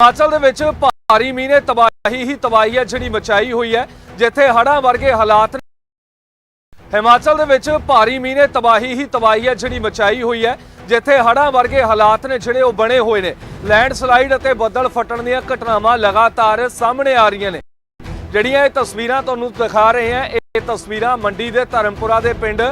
ਹਿਮਾਚਲ ਦੇ ਵਿੱਚ ਭਾਰੀ ਮੀਂਹ ਨੇ ਤਬਾਹੀ ਹੀ ਤਬਾਹੀ ਹੈ, ਜਿਹੜੀ ਮਚਾਈ ਹੋਈ ਹੈ, ਜਿੱਥੇ ਹੜ੍ਹਾਂ ਵਰਗੇ ਹਾਲਾਤ ਹਿਮਾਚਲ ਦੇ ਵਿੱਚ ਭਾਰੀ ਮੀਂਹ ਨੇ ਤਬਾਹੀ ਹੀ ਤਬਾਹੀ ਹੈ, ਜਿਹੜੀ ਮਚਾਈ ਹੋਈ ਹੈ, ਜਿੱਥੇ ਹੜ੍ਹਾਂ ਵਰਗੇ ਹਾਲਾਤ ਨੇ, ਜਿਹੜੇ ਉਹ ਬਣੇ ਹੋਏ ਨੇ। ਲੈਂਡ ਸਲਾਈਡ ਅਤੇ ਬੱਦਲ ਫਟਣ ਦੀਆਂ ਘਟਨਾਵਾਂ ਲਗਾਤਾਰ ਸਾਹਮਣੇ ਆ ਰਹੀਆਂ ਨੇ। ਜਿਹੜੀਆਂ ਇਹ ਤਸਵੀਰਾਂ ਤੁਹਾਨੂੰ ਦਿਖਾ ਰਹੇ ਹਾਂ, ਇਹ ਤਸਵੀਰਾਂ ਮੰਡੀ ਦੇ ਧਰਮਪੁਰਾ ਦੇ ਪਿੰਡ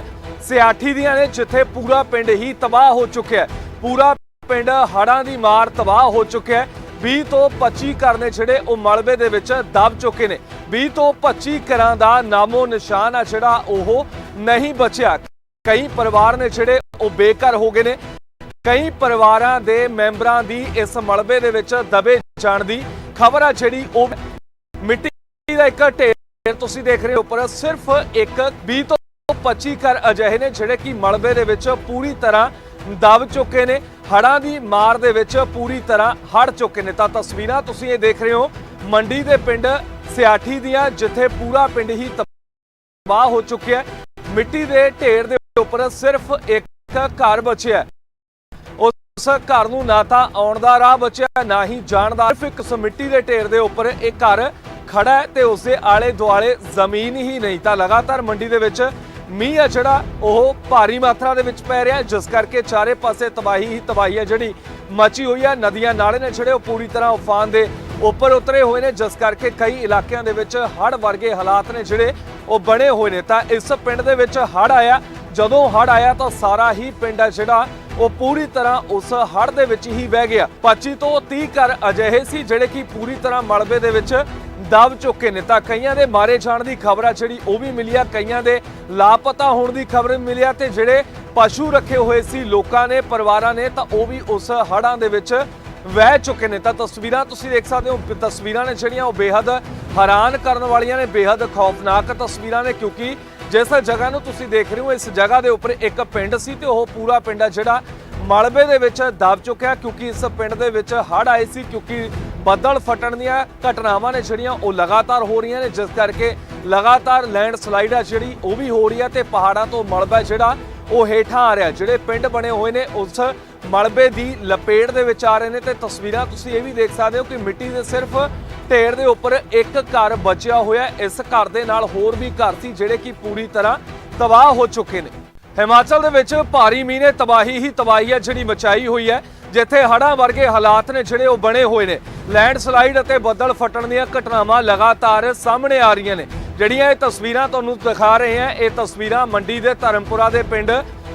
ਸਿਆਠੀ ਦੀਆਂ ਨੇ, ਜਿੱਥੇ ਪੂਰਾ ਪਿੰਡ ਹੀ ਤਬਾਹ ਹੋ ਚੁੱਕਿਆ ਹੈ। ਪੂਰਾ ਪਿੰਡ ਹੜ੍ਹਾਂ ਦੀ ਮਾਰ ਤਬਾਹ ਹੋ ਚੁੱਕਿਆ ਹੈ। 20 ਤੋਂ 25 ਘਰ ਨੇ ਜਿਹੜੇ ਉਹ ਮਲਬੇ ਦੇ ਵਿੱਚ ਦਬ ਚੁੱਕੇ ਨੇ। 20 ਤੋਂ 25 ਘਰਾਂ ਦਾ ਨਾਮੋ ਨਿਸ਼ਾਨ ਆ ਜਿਹੜਾ ਉਹ ਨਹੀਂ ਬਚਿਆ। ਕਈ ਪਰਿਵਾਰ ਨੇ ਜਿਹੜੇ ਉਹ ਬੇਘਰ ਹੋ ਗਏ ਨੇ। ਕਈ ਪਰਿਵਾਰਾਂ ਦੇ ਮੈਂਬਰਾਂ ਦੀ ਇਸ ਮਲਬੇ ਦੇ ਵਿੱਚ ਦਬੇ ਜਾਣ ਦੀ ਖਬਰ ਆ ਜਿਹੜੀ ਉਹ ਮਿੱਟੀ ਦਾ ਇੱਕ ਢੇਰ ਤੁਸੀਂ ਦੇਖ ਰਹੇ ਹੋ। ਉੱਪਰ ਸਿਰਫ ਇੱਕ 20 ਤੋਂ 25 ਘਰ ਅਜਿਹੇ ਨੇ ਜਿਹੜੇ ਕਿ ਮਲਬੇ ਦੇ ਵਿੱਚ ਪੂਰੀ ਤਰ੍ਹਾਂ ਦਬ ਚੁੱਕੇ ਨੇ। ਹੜਾਂ ਦੀ ਮਾਰ ਦੇ ਵਿੱਚ ਪੂਰੀ ਤਰ੍ਹਾਂ ਹੜ ਚੁੱਕੇ ਨੇ। ਤਾਂ ਤਸਵੀਰਾਂ ਤੁਸੀਂ ਇਹ ਦੇਖ ਰਹੇ ਹੋ, ਮੰਡੀ ਦੇ ਪਿੰਡ ਸਿਆਠੀ ਦੀਆਂ, ਜਿੱਥੇ ਪੂਰਾ ਪਿੰਡ ਹੀ ਤਬਾਹ ਹੋ ਚੁੱਕਿਆ ਹੈ। ਮਿੱਟੀ ਦੇ ਢੇਰ ਦੇ ਉੱਪਰ ਸਿਰਫ ਇੱਕ ਘਰ ਬਚਿਆ ਉਸ ਘਰ ਨੂੰ ਨਾ ਤਾਂ ਆਉਣ ਦਾ ਰਾਹ ਬਚਿਆ, ਨਾ ਹੀ ਜਾਣ ਦਾ। ਸਿਰਫ ਇੱਕ ਮਿੱਟੀ ਦੇ ਢੇਰ ਦੇ ਉੱਪਰ ਇਹ ਘਰ ਖੜਾ ਹੈ ਤੇ ਉਸ ਦੇ ਆਲੇ ਦੁਆਲੇ ਜ਼ਮੀਨ ਹੀ ਨਹੀਂ। ਤਾਂ ਲਗਾਤਾਰ ਮੰਡੀ ਦੇ ਵਿੱਚ ਮੀਂਹ ਆ ਜਿਹੜਾ, ਉਹ ਭਾਰੀ ਮਾਤਰਾ ਦੇ ਵਿੱਚ ਪੈ ਰਿਹਾ ਜਿਸ ਕਰਕੇ ਚਾਰੇ ਪਾਸੇ ਤਬਾਹੀ ਹੀ ਤਬਾਹੀ ਹੈ ਜਿਹੜੀ ਮਚੀ ਹੋਈ ਹੈ। ਨਦੀਆਂ ਨਾਲੇ ਨੇ ਜਿਹੜੇ ਉਹ ਪੂਰੀ ਤਰ੍ਹਾਂ ਉਫਾਨ ਦੇ ਉੱਪਰ ਉਤਰੇ ਹੋਏ ਨੇ, ਜਿਸ ਕਰਕੇ ਕਈ ਇਲਾਕਿਆਂ ਦੇ ਵਿੱਚ ਹੜ੍ਹ ਵਰਗੇ ਹਾਲਾਤ ਨੇ ਜਿਹੜੇ ਉਹ ਬਣੇ ਹੋਏ ਨੇ। ਤਾਂ ਇਸ ਪਿੰਡ ਦੇ ਵਿੱਚ ਹੜ੍ਹ ਆਇਆ। ਜਦੋਂ ਹੜ੍ਹ ਆਇਆ ਤਾਂ ਸਾਰਾ ਹੀ ਪਿੰਡ ਹੈ ਜਿਹੜਾ, ਉਹ ਪੂਰੀ ਤਰ੍ਹਾਂ ਉਸ ਹੜ੍ਹ ਦੇ ਵਿੱਚ ਹੀ ਵਹਿ ਗਿਆ। 25 ਤੋਂ 30 ਘਰ ਅਜਿਹੇ ਸੀ ਜਿਹੜੇ ਕਿ ਪੂਰੀ ਤਰ੍ਹਾਂ ਮਲਬੇ ਦੇ ਵਿੱਚ ਦਬ ਚੁੱਕੇ ਨੇ ਤਾਂ ਕਈਆਂ ਦੇ ਮਾਰੇ ਜਾਣ ਦੀ ਖਬਰ ਆ, ਜਿਹੜੀ ਉਹ ਵੀ ਮਿਲੀ ਆ। ਕਈਆਂ ਦੇ ਲਾਪਤਾ ਹੋਣ ਦੀ ਖਬਰ ਮਿਲੀ ਆ ਤੇ ਜਿਹੜੇ ਪਸ਼ੂ ਰੱਖੇ ਹੋਏ ਸੀ ਲੋਕਾਂ ਨੇ, ਪਰਿਵਾਰਾਂ ਨੇ, ਤਾਂ ਉਹ ਵੀ ਉਸ ਹੜਾਂ ਦੇ ਵਿੱਚ ਵਹਿ ਚੁੱਕੇ ਨੇ। ਤਾਂ ਤਸਵੀਰਾਂ ਤੁਸੀਂ ਦੇਖ ਸਕਦੇ ਹੋ ਤਸਵੀਰਾਂ ਨੇ ਜਿਹੜੀਆਂ ਉਹ ਬੇहद ਹੈਰਾਨ ਕਰਨ ਵਾਲੀਆਂ ਨੇ ਬੇहद ਖੌਫਨਾਕ ਤਸਵੀਰਾਂ ਨੇ, ਕਿਉਂਕਿ ਜਿਸ ਜਗ੍ਹਾ ਨੂੰ ਤੁਸੀਂ ਦੇਖ ਰਹੇ ਹੋ, ਇਸ ਜਗ੍ਹਾ ਦੇ ਉੱਪਰ ਇੱਕ ਪਿੰਡ ਸੀ ਤੇ ਉਹ ਪੂਰਾ ਪਿੰਡ ਆ ਜਿਹੜਾ ਮਲਬੇ ਦੇ ਵਿੱਚ ਦਬ ਚੁੱਕਿਆ, ਕਿਉਂਕਿ ਇਸ ਪਿੰਡ ਦੇ ਵਿੱਚ ਹੜ ਆਏ ਸੀ, ਕਿਉਂਕਿ ਬੱਦਲ ਫਟਣ ਦੀਆਂ ਘਟਨਾਵਾਂ ਨੇ ਜਿਹੜੀਆਂ ਉਹ ਲਗਾਤਾਰ ਹੋ ਰਹੀਆਂ ਨੇ, ਜਿਸ ਕਰਕੇ ਲਗਾਤਾਰ ਲੈਂਡ ਸਲਾਈਡ ਆ ਜਿਹੜੀ, ਉਹ ਵੀ ਹੋ ਰਹੀ ਹੈ ਤੇ ਪਹਾੜਾਂ ਤੋਂ ਮਲਬਾ ਜਿਹੜਾ, ਉਹ ਹੇਠਾਂ ਆ ਰਿਹਾ। ਜਿਹੜੇ ਪਿੰਡ ਬਣੇ ਹੋਏ ਨੇ, ਉਸ ਮਲਬੇ ਦੀ ਲਪੇਟ ਦੇ ਵਿੱਚ ਆ ਰਹੇ ਨੇ ਤੇ ਤਸਵੀਰਾਂ ਤੁਸੀਂ ਇਹ ਵੀ ਦੇਖ ਸਕਦੇ ਹੋ ਕਿ ਮਿੱਟੀ ਦੇ ਸਿਰਫ ਢੇਰ ਦੇ ਉੱਪਰ ਇੱਕ ਘਰ ਬਚਿਆ ਹੋਇਆ ਇਸ ਘਰ ਦੇ ਨਾਲ ਹੋਰ ਵੀ ਘਰ ਸੀ, ਜਿਹੜੇ ਕਿ ਪੂਰੀ ਤਰ੍ਹਾਂ ਤਬਾਹ ਹੋ ਚੁੱਕੇ ਨੇ। ਹਿਮਾਚਲ ਦੇ ਵਿੱਚ ਭਾਰੀ ਮੀਂਹ ਨੇ ਤਬਾਹੀ ਹੀ ਤਬਾਹੀ ਹੈ ਜਿਹੜੀ ਮਚਾਈ ਹੋਈ ਹੈ। ਜਿੱਥੇ ਹੜ੍ਹਾਂ ਵਰਗੇ ਹਾਲਾਤ ਨੇ ਜਿਹੜੇ ਉਹ ਬਣੇ ਹੋਏ ਨੇ। ਲੈਂਡਸਲਾਈਡ ਅਤੇ ਬੱਦਲ ਫਟਣ ਦੀਆਂ ਘਟਨਾਵਾਂ ਲਗਾਤਾਰ ਸਾਹਮਣੇ ਆ ਰਹੀਆਂ ਨੇ। ਜਿਹੜੀਆਂ ਇਹ ਤਸਵੀਰਾਂ ਤੁਹਾਨੂੰ ਦਿਖਾ ਰਹੇ ਹਾਂ, ਇਹ ਤਸਵੀਰਾਂ ਮੰਡੀ ਦੇ ਧਰਮਪੁਰਾ ਦੇ ਪਿੰਡ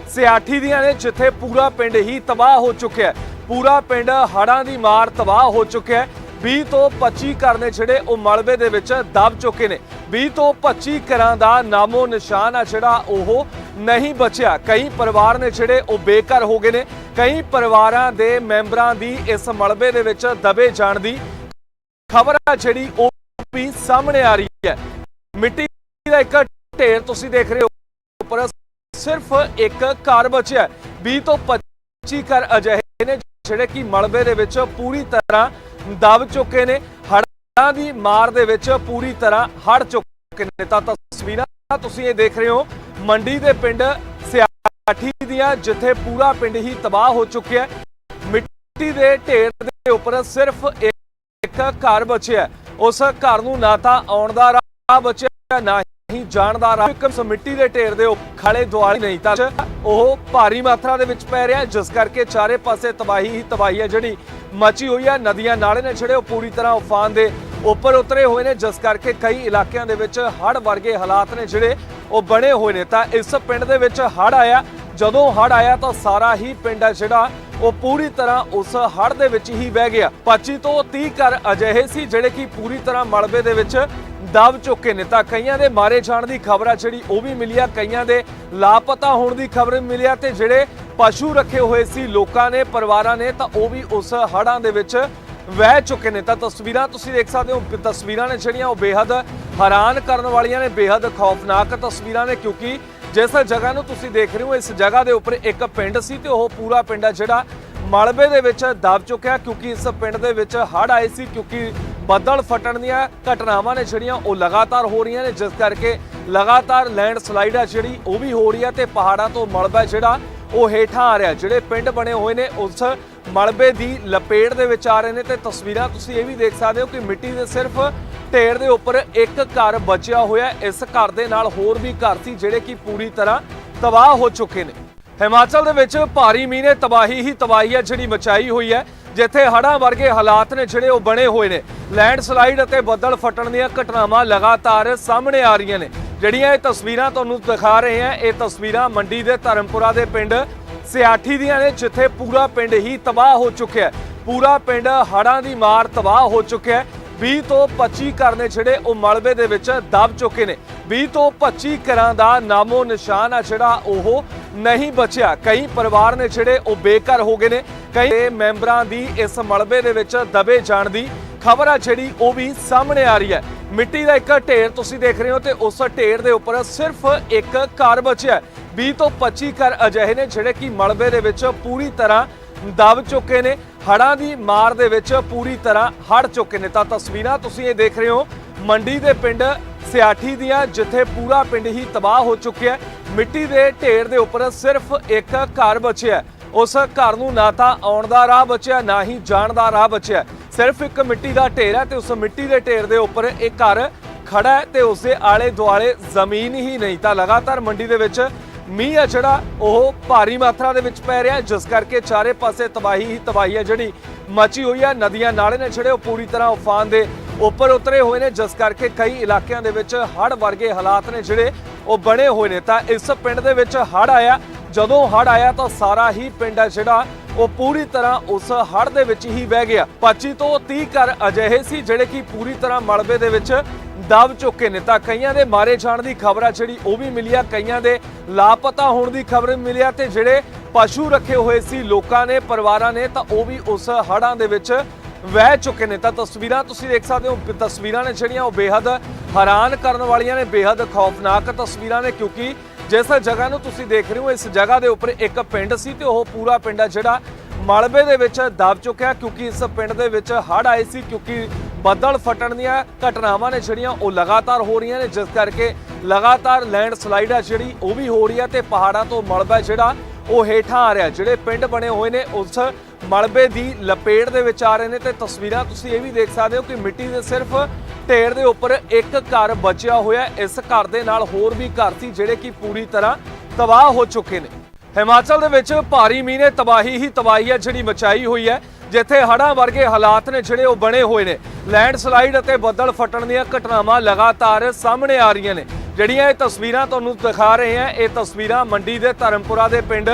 ਸਿਆਠੀ ਦੀਆਂ ਨੇ, ਜਿੱਥੇ ਪੂਰਾ ਪਿੰਡ ਹੀ ਤਬਾਹ ਹੋ ਚੁੱਕਿਆ ਪੂਰਾ ਪਿੰਡ ਹੜ੍ਹਾਂ ਦੀ ਮਾਰ ਤਬਾਹ ਹੋ ਚੁੱਕਿਆ ਹੈ। 20 ਤੋਂ 25 ਘਰ ਨੇ ਜਿਹੜੇ ਉਹ ਮਲਬੇ ਦੇ ਵਿੱਚ ਦਬ ਚੁੱਕੇ ਨੇ। 20 ਤੋਂ 25 ਘਰਾਂ ਦਾ ਨਾਮੋ ਨਿਸ਼ਾਨ ਆ ਜਿਹੜਾ ਉਹ ਨਹੀਂ ਬਚਿਆ। ਕਈ ਪਰਿਵਾਰ ਨੇ ਜਿਹੜੇ ਉਹ ਬੇਘਰ ਹੋ ਗਏ ਨੇ। ਕਈ ਪਰਿਵਾਰਾਂ ਦੇ ਮੈਂਬਰਾਂ ਦੀ ਇਸ ਮਲਬੇ ਦੇ ਵਿੱਚ ਦਬੇ ਜਾਣ ਦੀ ਖਬਰ ਆ ਜਿਹੜੀ ਉਹ ਵੀ ਸਾਹਮਣੇ ਆ ਰਹੀ ਹੈ। ਮਿੱਟੀ ਦਾ ਇੱਕ ਢੇਰ ਤੁਸੀਂ ਦੇਖ ਰਹੇ ਹੋ ਉੱਪਰ ਸਿਰਫ ਇੱਕ ਘਰ ਬਚਿਆ 20 ਤੋਂ 25 ਘਰ ਅਜਿਹੇ ਨੇ ਜਿਹੜੇ ਕਿ ਮਲਬੇ ਦੇ ਵਿੱਚ ਪੂਰੀ ਤਰ੍ਹਾਂ ਦਬ ਚੁੱਕੇ ਨੇ। ਹੜ੍ਹਾਂ ਦੀ ਮਾਰ ਦੇ ਵਿੱਚ ਪੂਰੀ ਤਰ੍ਹਾਂ ਹੜ ਚੁੱਕੇ ਨੇ। ਤਾਂ ਤਸਵੀਰਾਂ ਤੁਸੀਂ ਇਹ ਦੇਖ ਰਹੇ ਹੋ, ਮੰਡੀ ਦੇ ਪਿੰਡ ਸਿਆਠੀ ਦੀਆਂ, ਜਿੱਥੇ ਪੂਰਾ ਪਿੰਡ ਹੀ ਤਬਾਹ ਹੋ ਚੁੱਕਿਆ ਹੈ। ਮਿੱਟੀ ਦੇ ਢੇਰ ਦੇ ਉੱਪਰ ਸਿਰਫ ਇੱਕ ਘਰ ਬਚਿਆ ਉਸ ਘਰ ਨੂੰ ਨਾ ਤਾਂ ਆਉਣ ਦਾ ਰਾਹ ਬਚਿਆ ਨਾ ਹੀ ਜਾਣ ਦਾ ਰਾਹ। ਇੱਕ ਮਿੱਟੀ ਦੇ ਢੇਰ ਦੇ ਉੱਪਰ ਖੜੇ ਦੁਆਲੇ ਨਹੀਂ ਤਾਂ ਉਹ ਭਾਰੀ ਮਾਤਰਾ ਦੇ ਵਿੱਚ ਪੈ ਰਿਹਾ ਜਿਸ ਕਰਕੇ ਚਾਰੇ ਪਾਸੇ ਤਬਾਹੀ ਹੀ ਤਬਾਹੀ ਹੈ। ਜਿਹੜੀ ਮਚੀ ਹੋਈ ਹੈ, ਨਦੀਆਂ ਨਾਲੇ ਨੇ ਜਿਹੜੇ ਉਹ ਪੂਰੀ ਤਰ੍ਹਾਂ ਉਫਾਨ ਦੇ ਉੱਪਰ ਉਤਰੇ ਹੋਏ ਨੇ, ਜਿਸ ਕਰਕੇ ਕਈ ਇਲਾਕਿਆਂ ਦੇ ਵਿੱਚ ਹੜ੍ਹ ਵਰਗੇ ਹਾਲਾਤ ਨੇ ਜਿਹੜੇ ਉਹ ਬਣੇ ਹੋਏ ਨੇ। ਤਾਂ ਇਸ ਪਿੰਡ ਦੇ ਵਿੱਚ ਹੜ੍ਹ ਆਇਆ। ਜਦੋਂ ਹੜ੍ਹ ਆਇਆ ਤਾਂ ਸਾਰਾ ਹੀ ਪਿੰਡ ਹੈ ਜਿਹੜਾ, ਉਹ ਪੂਰੀ ਤਰ੍ਹਾਂ ਉਸ ਹੜ੍ਹ ਦੇ ਵਿੱਚ ਹੀ ਵਹਿ ਗਿਆ। 25 ਤੋਂ 30 ਘਰ ਅਜਿਹੇ ਸੀ ਜਿਹੜੇ ਕਿ ਪੂਰੀ ਤਰ੍ਹਾਂ ਮਲਬੇ ਦੇ ਵਿੱਚ ਦਬ ਚੁੱਕੇ ਨੇ। ਤਾਂ ਕਈਆਂ ਦੇ ਮਾਰੇ ਜਾਣ ਦੀ ਖਬਰ ਆ ਜਿਹੜੀ, ਉਹ ਵੀ ਮਿਲੀ ਆ। ਕਈਆਂ ਦੇ ਲਾਪਤਾ ਹੋਣ ਦੀ ਖਬਰ ਮਿਲੀ ਆ ਤੇ ਜਿਹੜੇ ਪਸ਼ੂ ਰੱਖੇ ਹੋਏ ਸੀ, ਲੋਕਾਂ ਨੇ, ਪਰਿਵਾਰਾਂ ਨੇ, ਤਾਂ ਉਹ ਵੀ ਉਸ ਹੜ੍ਹਾਂ ਦੇ ਵਿੱਚ ਵਹਿ ਚੁੱਕੇ ਨੇ। ਤਾਂ ਤਸਵੀਰਾਂ ਤੁਸੀਂ ਦੇਖ ਸਕਦੇ ਹੋ। ਤਸਵੀਰਾਂ ਨੇ ਜਿਹੜੀਆਂ ਉਹ ਬੇहद ਹੈਰਾਨ ਕਰਨ ਵਾਲੀਆਂ ਨੇ ਬੇहद ਖੌਫਨਾਕ ਤਸਵੀਰਾਂ ਨੇ, ਕਿਉਂਕਿ ਜਿਸ ਜਗ੍ਹਾ ਨੂੰ ਤੁਸੀਂ ਦੇਖ ਰਹੇ ਹੋ, ਇਸ ਜਗ੍ਹਾ ਦੇ ਉੱਪਰ ਇੱਕ ਪਿੰਡ ਸੀ ਤੇ ਉਹ ਪੂਰਾ ਪਿੰਡ ਹੈ ਜਿਹੜਾ ਮਲਬੇ ਦੇ ਵਿੱਚ ਦਬ ਚੁੱਕਿਆ, ਕਿਉਂਕਿ ਇਸ ਪਿੰਡ ਦੇ ਵਿੱਚ ਹੜ੍ਹ ਆਏ ਸੀ, ਕਿਉਂਕਿ ਬੱਦਲ ਫਟਣ ਦੀਆਂ ਘਟਨਾਵਾਂ ਨੇ ਜਿਹੜੀਆਂ ਉਹ ਲਗਾਤਾਰ ਹੋ ਰਹੀਆਂ ਨੇ। ਜਿਸ ਕਰਕੇ ਲਗਾਤਾਰ ਲੈਂਡ ਸਲਾਈਡ ਆ ਜਿਹੜੀ, ਉਹ ਵੀ ਹੋ ਰਹੀ ਹੈ ਤੇ ਪਹਾੜਾਂ ਤੋਂ ਮਲਬਾ ਜਿਹੜਾ ਉਹ ਹੇਠਾਂ ਆ ਰਿਹਾ। ਜਿਹੜੇ ਪਿੰਡ ਬਣੇ ਹੋਏ ਨੇ, ਉਸ ਮਲਬੇ ਦੀ ਲਪੇਟ ਦੇ ਵਿੱਚ ਆ ਰਹੇ ਨੇ ਤੇ ਤਸਵੀਰਾਂ ਤੁਸੀਂ ਇਹ ਵੀ ਦੇਖ ਸਕਦੇ ਹੋ ਕਿ ਮਿੱਟੀ ਦੇ ਸਿਰਫ ਢੇਰ ਦੇ ਉੱਪਰ ਇੱਕ ਘਰ ਬਚਿਆ ਹੋਇਆ ਇਸ ਘਰ ਦੇ ਨਾਲ ਹੋਰ ਵੀ ਘਰ ਸੀ ਜਿਹੜੇ ਕਿ ਪੂਰੀ ਤਰ੍ਹਾਂ ਤਬਾਹ ਹੋ ਚੁੱਕੇ ਨੇ। ਹਿਮਾਚਲ ਦੇ ਵਿੱਚ ਭਾਰੀ ਮੀਂਹ ਨੇ ਤਬਾਹੀ ਹੀ ਤਬਾਹੀ ਹੈ ਜਿਹੜੀ ਮਚਾਈ ਹੋਈ ਹੈ, ਜਿੱਥੇ ਹੜ੍ਹਾਂ ਵਰਗੇ ਹਾਲਾਤ ਨੇ ਜਿਹੜੇ ਉਹ ਬਣੇ ਹੋਏ ਨੇ। ਲੈਂਡਸਲਾਈਡ ਅਤੇ ਬੱਦਲ ਫਟਣ ਦੀਆਂ ਘਟਨਾਵਾਂ ਲਗਾਤਾਰ ਸਾਹਮਣੇ ਆ ਰਹੀਆਂ ਨੇ। ਜਿਹੜੀਆਂ ਇਹ ਤਸਵੀਰਾਂ ਤੁਹਾਨੂੰ ਦਿਖਾ ਰਹੇ ਹਾਂ, ਇਹ ਤਸਵੀਰਾਂ ਮੰਡੀ ਦੇ ਧਰਮਪੁਰਾ ਦੇ ਪਿੰਡ ਸਿਆਠੀ ਦੀਆਂ ਨੇ, ਜਿੱਥੇ ਪੂਰਾ ਪਿੰਡ ਹੀ ਤਬਾਹ ਹੋ ਚੁੱਕਿਆ ਹੈ। ਪੂਰਾ ਪਿੰਡ ਹੜ੍ਹਾਂ ਦੀ ਮਾਰ ਤਬਾਹ ਹੋ ਚੁੱਕਿਆ ਹੈ। 20 ਤੋਂ 25 ਘਰ ਨੇ ਜਿਹੜੇ ਉਹ ਮਲਬੇ ਦੇ ਵਿੱਚ ਦਬ ਚੁੱਕੇ ਨੇ। 20 ਤੋਂ 25 ਘਰਾਂ ਦਾ ਨਾਮੋ ਨਿਸ਼ਾਨ ਆ ਜਿਹੜਾ ਉਹ ਨਹੀਂ ਬਚਿਆ। ਕਈ ਪਰਿਵਾਰ ਨੇ ਜਿਹੜੇ ਉਹ ਬੇਘਰ ਹੋ ਗਏ ਨੇ। ਕਈ ਮੈਂਬਰਾਂ ਦੀ ਇਸ ਮਲਬੇ ਦੇ ਵਿੱਚ ਦਬੇ ਜਾਣ ਦੀ ਖਬਰ ਆ ਜਿਹੜੀ ਉਹ ਵੀ ਸਾਹਮਣੇ ਆ ਰਹੀ ਹੈ। ਮਿੱਟੀ ਦਾ ਇੱਕ ਢੇਰ ਤੁਸੀਂ ਦੇਖ ਰਹੇ ਹੋ ਤੇ ਉਸ ਢੇਰ ਦੇ ਉੱਪਰ ਸਿਰਫ ਇੱਕ ਘਰ ਬਚਿਆ ਹੈ। 20 ਤੋਂ 25 ਘਰ ਅਜਿਹੇ ਨੇ ਜਿਹੜੇ ਕਿ ਮਲਬੇ ਦੇ ਵਿੱਚ ਪੂਰੀ ਤਰ੍ਹਾਂ ਦਬ ਚੁੱਕੇ ਨੇ। ਹੜਾਂ ਦੀ ਮਾਰ ਦੇ ਵਿੱਚ ਪੂਰੀ ਤਰ੍ਹਾਂ ਹੜ ਚੁੱਕੇ ਨੇ। ਤਾਂ ਤਸਵੀਰਾਂ ਤੁਸੀਂ ਇਹ ਦੇਖ ਰਹੇ ਹੋ, ਮੰਡੀ ਦੇ ਪਿੰਡ ਸਿਆਠੀ ਦੀਆਂ, ਜਿੱਥੇ ਪੂਰਾ ਪਿੰਡ ਹੀ ਤਬਾਹ ਹੋ ਚੁੱਕਿਆ ਹੈ। ਮਿੱਟੀ ਦੇ ਢੇਰ ਦੇ ਉੱਪਰ ਸਿਰਫ ਇੱਕ ਘਰ ਬਚਿਆ ਉਸ ਘਰ ਨੂੰ ਨਾ ਤਾਂ ਆਉਣ ਦਾ ਰਾਹ ਬਚਿਆ, ਨਾ ਹੀ ਜਾਣ ਦਾ ਰਾਹ ਬਚਿਆ ਸਿਰਫ ਇੱਕ ਮਿੱਟੀ ਦਾ ਢੇਰ ਹੈ ਤੇ ਉਸ ਮਿੱਟੀ ਦੇ ਢੇਰ ਦੇ ਉੱਪਰ ਇਹ ਘਰ ਖੜਾ ਹੈ ਤੇ ਉਸ ਦੇ ਆਲੇ ਦੁਆਲੇ ਜ਼ਮੀਨ ਹੀ ਨਹੀਂ। ਤਾਂ ਲਗਾਤਾਰ ਮੰਡੀ ਦੇ ਵਿੱਚ ਮੀਂਹ ਆ ਜਿਹੜਾ, ਉਹ ਭਾਰੀ ਮਾਤਰਾ ਦੇ ਵਿੱਚ ਪੈ ਰਿਹਾ ਜਿਸ ਕਰਕੇ ਚਾਰੇ ਪਾਸੇ ਤਬਾਹੀ ਹੀ ਤਬਾਹੀ ਹੈ ਜਿਹੜੀ ਮਚੀ ਹੋਈ ਹੈ। ਨਦੀਆਂ ਨਾਲੇ ਨੇ ਜਿਹੜੇ ਉਹ ਪੂਰੀ ਤਰ੍ਹਾਂ ਉਫਾਨ ਦੇ ਉੱਪਰ ਉਤਰੇ ਹੋਏ ਨੇ, ਜਿਸ ਕਰਕੇ ਕਈ ਇਲਾਕਿਆਂ ਦੇ ਵਿੱਚ ਹੜ੍ਹ ਵਰਗੇ ਹਾਲਾਤ ਨੇ ਜਿਹੜੇ ਉਹ ਬਣੇ ਹੋਏ ਨੇ। ਤਾਂ ਇਸ ਪਿੰਡ ਦੇ ਵਿੱਚ ਹੜ੍ਹ ਆਇਆ। ਜਦੋਂ ਹੜ੍ਹ ਆਇਆ ਤਾਂ ਸਾਰਾ ਹੀ ਪਿੰਡ ਹੈ ਜਿਹੜਾ ਉਹ ਪੂਰੀ ਤਰ੍ਹਾਂ ਉਸ ਹੜ੍ਹ ਦੇ ਵਿੱਚ ਹੀ ਵਹਿ ਗਿਆ। 25 ਤੋਂ 30 ਘਰ ਅਜਿਹੇ ਸੀ ਜਿਹੜੇ ਕਿ ਪੂਰੀ ਤਰ੍ਹਾਂ ਮਲਬੇ ਦੇ ਵਿੱਚ ਦਬ ਚੁੱਕੇ ਨੇ। ਤਾਂ ਕਈਆਂ ਦੇ ਮਾਰੇ ਜਾਣ ਦੀ ਖਬਰ ਆ ਜਿਹੜੀ ਉਹ ਵੀ ਮਿਲੀ ਆ। ਕਈਆਂ ਦੇ ਲਾਪਤਾ ਹੋਣ ਦੀ ਖਬਰ ਮਿਲੀ ਆ ਤੇ ਜਿਹੜੇ ਪਸ਼ੂ ਰੱਖੇ ਹੋਏ ਸੀ ਲੋਕਾਂ ਨੇ, ਪਰਿਵਾਰਾਂ ਨੇ, ਤਾਂ ਉਹ ਵੀ ਉਸ ਹੜ੍ਹਾਂ ਦੇ ਵਿੱਚ ਵਹਿ ਚੁੱਕੇ ਨੇ। ਤਾਂ ਤਸਵੀਰਾਂ ਤੁਸੀਂ ਦੇਖ ਸਕਦੇ ਹੋ ਤਸਵੀਰਾਂ ਨੇ ਜਿਹੜੀਆਂ ਉਹ ਬੇਹੱਦ ਹੈਰਾਨ ਕਰਨ ਵਾਲੀਆਂ ਨੇ, ਬੇਹੱਦ ਖੌਫਨਾਕ ਤਸਵੀਰਾਂ ਨੇ, ਕਿਉਂਕਿ ਜਿਸ ਜਗ੍ਹਾ ਨੂੰ ਤੁਸੀਂ ਦੇਖ ਰਹੇ ਹੋ, ਇਸ ਜਗ੍ਹਾ ਦੇ ਉੱਪਰ ਇੱਕ ਪਿੰਡ ਸੀ ਤੇ ਉਹ ਪੂਰਾ ਪਿੰਡ ਹੈ ਜਿਹੜਾ ਮਲਬੇ ਦੇ ਵਿੱਚ ਦਬ ਚੁੱਕਿਆ ਕਿਉਂਕਿ ਇਸ ਪਿੰਡ ਦੇ ਵਿੱਚ ਹੜ੍ਹ ਆਏ ਸੀ, ਕਿਉਂਕਿ ਬੱਦਲ ਫਟਣ ਦੀਆਂ ਘਟਨਾਵਾਂ ਨੇ ਜਿਹੜੀਆਂ ਉਹ ਲਗਾਤਾਰ ਹੋ ਰਹੀਆਂ ਨੇ, ਜਿਸ ਕਰਕੇ ਲਗਾਤਾਰ ਲੈਂਡ ਸਲਾਈਡ ਆ ਜਿਹੜੀ ਉਹ ਵੀ ਹੋ ਰਹੀ ਹੈ ਤੇ ਪਹਾੜਾਂ ਤੋਂ ਮਲਬਾ ਜਿਹੜਾ ਉਹ ਹੇਠਾਂ ਆ ਰਿਹਾ ਜਿਹੜੇ ਪਿੰਡ ਬਣੇ ਹੋਏ ਨੇ, ਉਸ ਮਲਬੇ ਦੀ ਲਪੇਟ ਦੇ ਵਿੱਚ ਆ ਰਹੇ ਨੇ ਤੇ ਤਸਵੀਰਾਂ ਤੁਸੀਂ ਇਹ ਵੀ ਦੇਖ ਸਕਦੇ ਹੋ ਕਿ ਮਿੱਟੀ ਦੇ ਸਿਰਫ ਢੇਰ ਦੇ ਉੱਪਰ ਇੱਕ ਘਰ ਬਚਿਆ ਹੋਇਆ ਇਸ ਘਰ ਦੇ ਨਾਲ ਹੋਰ ਵੀ ਘਰ ਸੀ, ਜਿਹੜੇ ਕਿ ਪੂਰੀ ਤਰ੍ਹਾਂ ਤਬਾਹ ਹੋ ਚੁੱਕੇ ਨੇ। ਹਿਮਾਚਲ ਦੇ ਵਿੱਚ ਭਾਰੀ ਮੀਂਹ ਨੇ ਤਬਾਹੀ ਹੀ ਤਬਾਹੀ ਹੈ, ਜਿਹੜੀ ਮਚਾਈ ਹੋਈ ਹੈ, ਜਿੱਥੇ ਹੜ੍ਹਾਂ ਵਰਗੇ ਹਾਲਾਤ ਨੇ ਜਿਹੜੇ ਉਹ ਬਣੇ ਹੋਏ ਨੇ। ਲੈਂਡ ਸਲਾਈਡ ਅਤੇ ਬੱਦਲ ਫਟਣ ਦੀਆਂ ਘਟਨਾਵਾਂ ਲਗਾਤਾਰ ਸਾਹਮਣੇ ਆ ਰਹੀਆਂ ਨੇ। ਜਿਹੜੀਆਂ ਇਹ ਤਸਵੀਰਾਂ ਤੁਹਾਨੂੰ ਦਿਖਾ ਰਹੇ ਹਾਂ, ਇਹ ਤਸਵੀਰਾਂ ਮੰਡੀ ਦੇ ਧਰਮਪੁਰਾ ਦੇ ਪਿੰਡ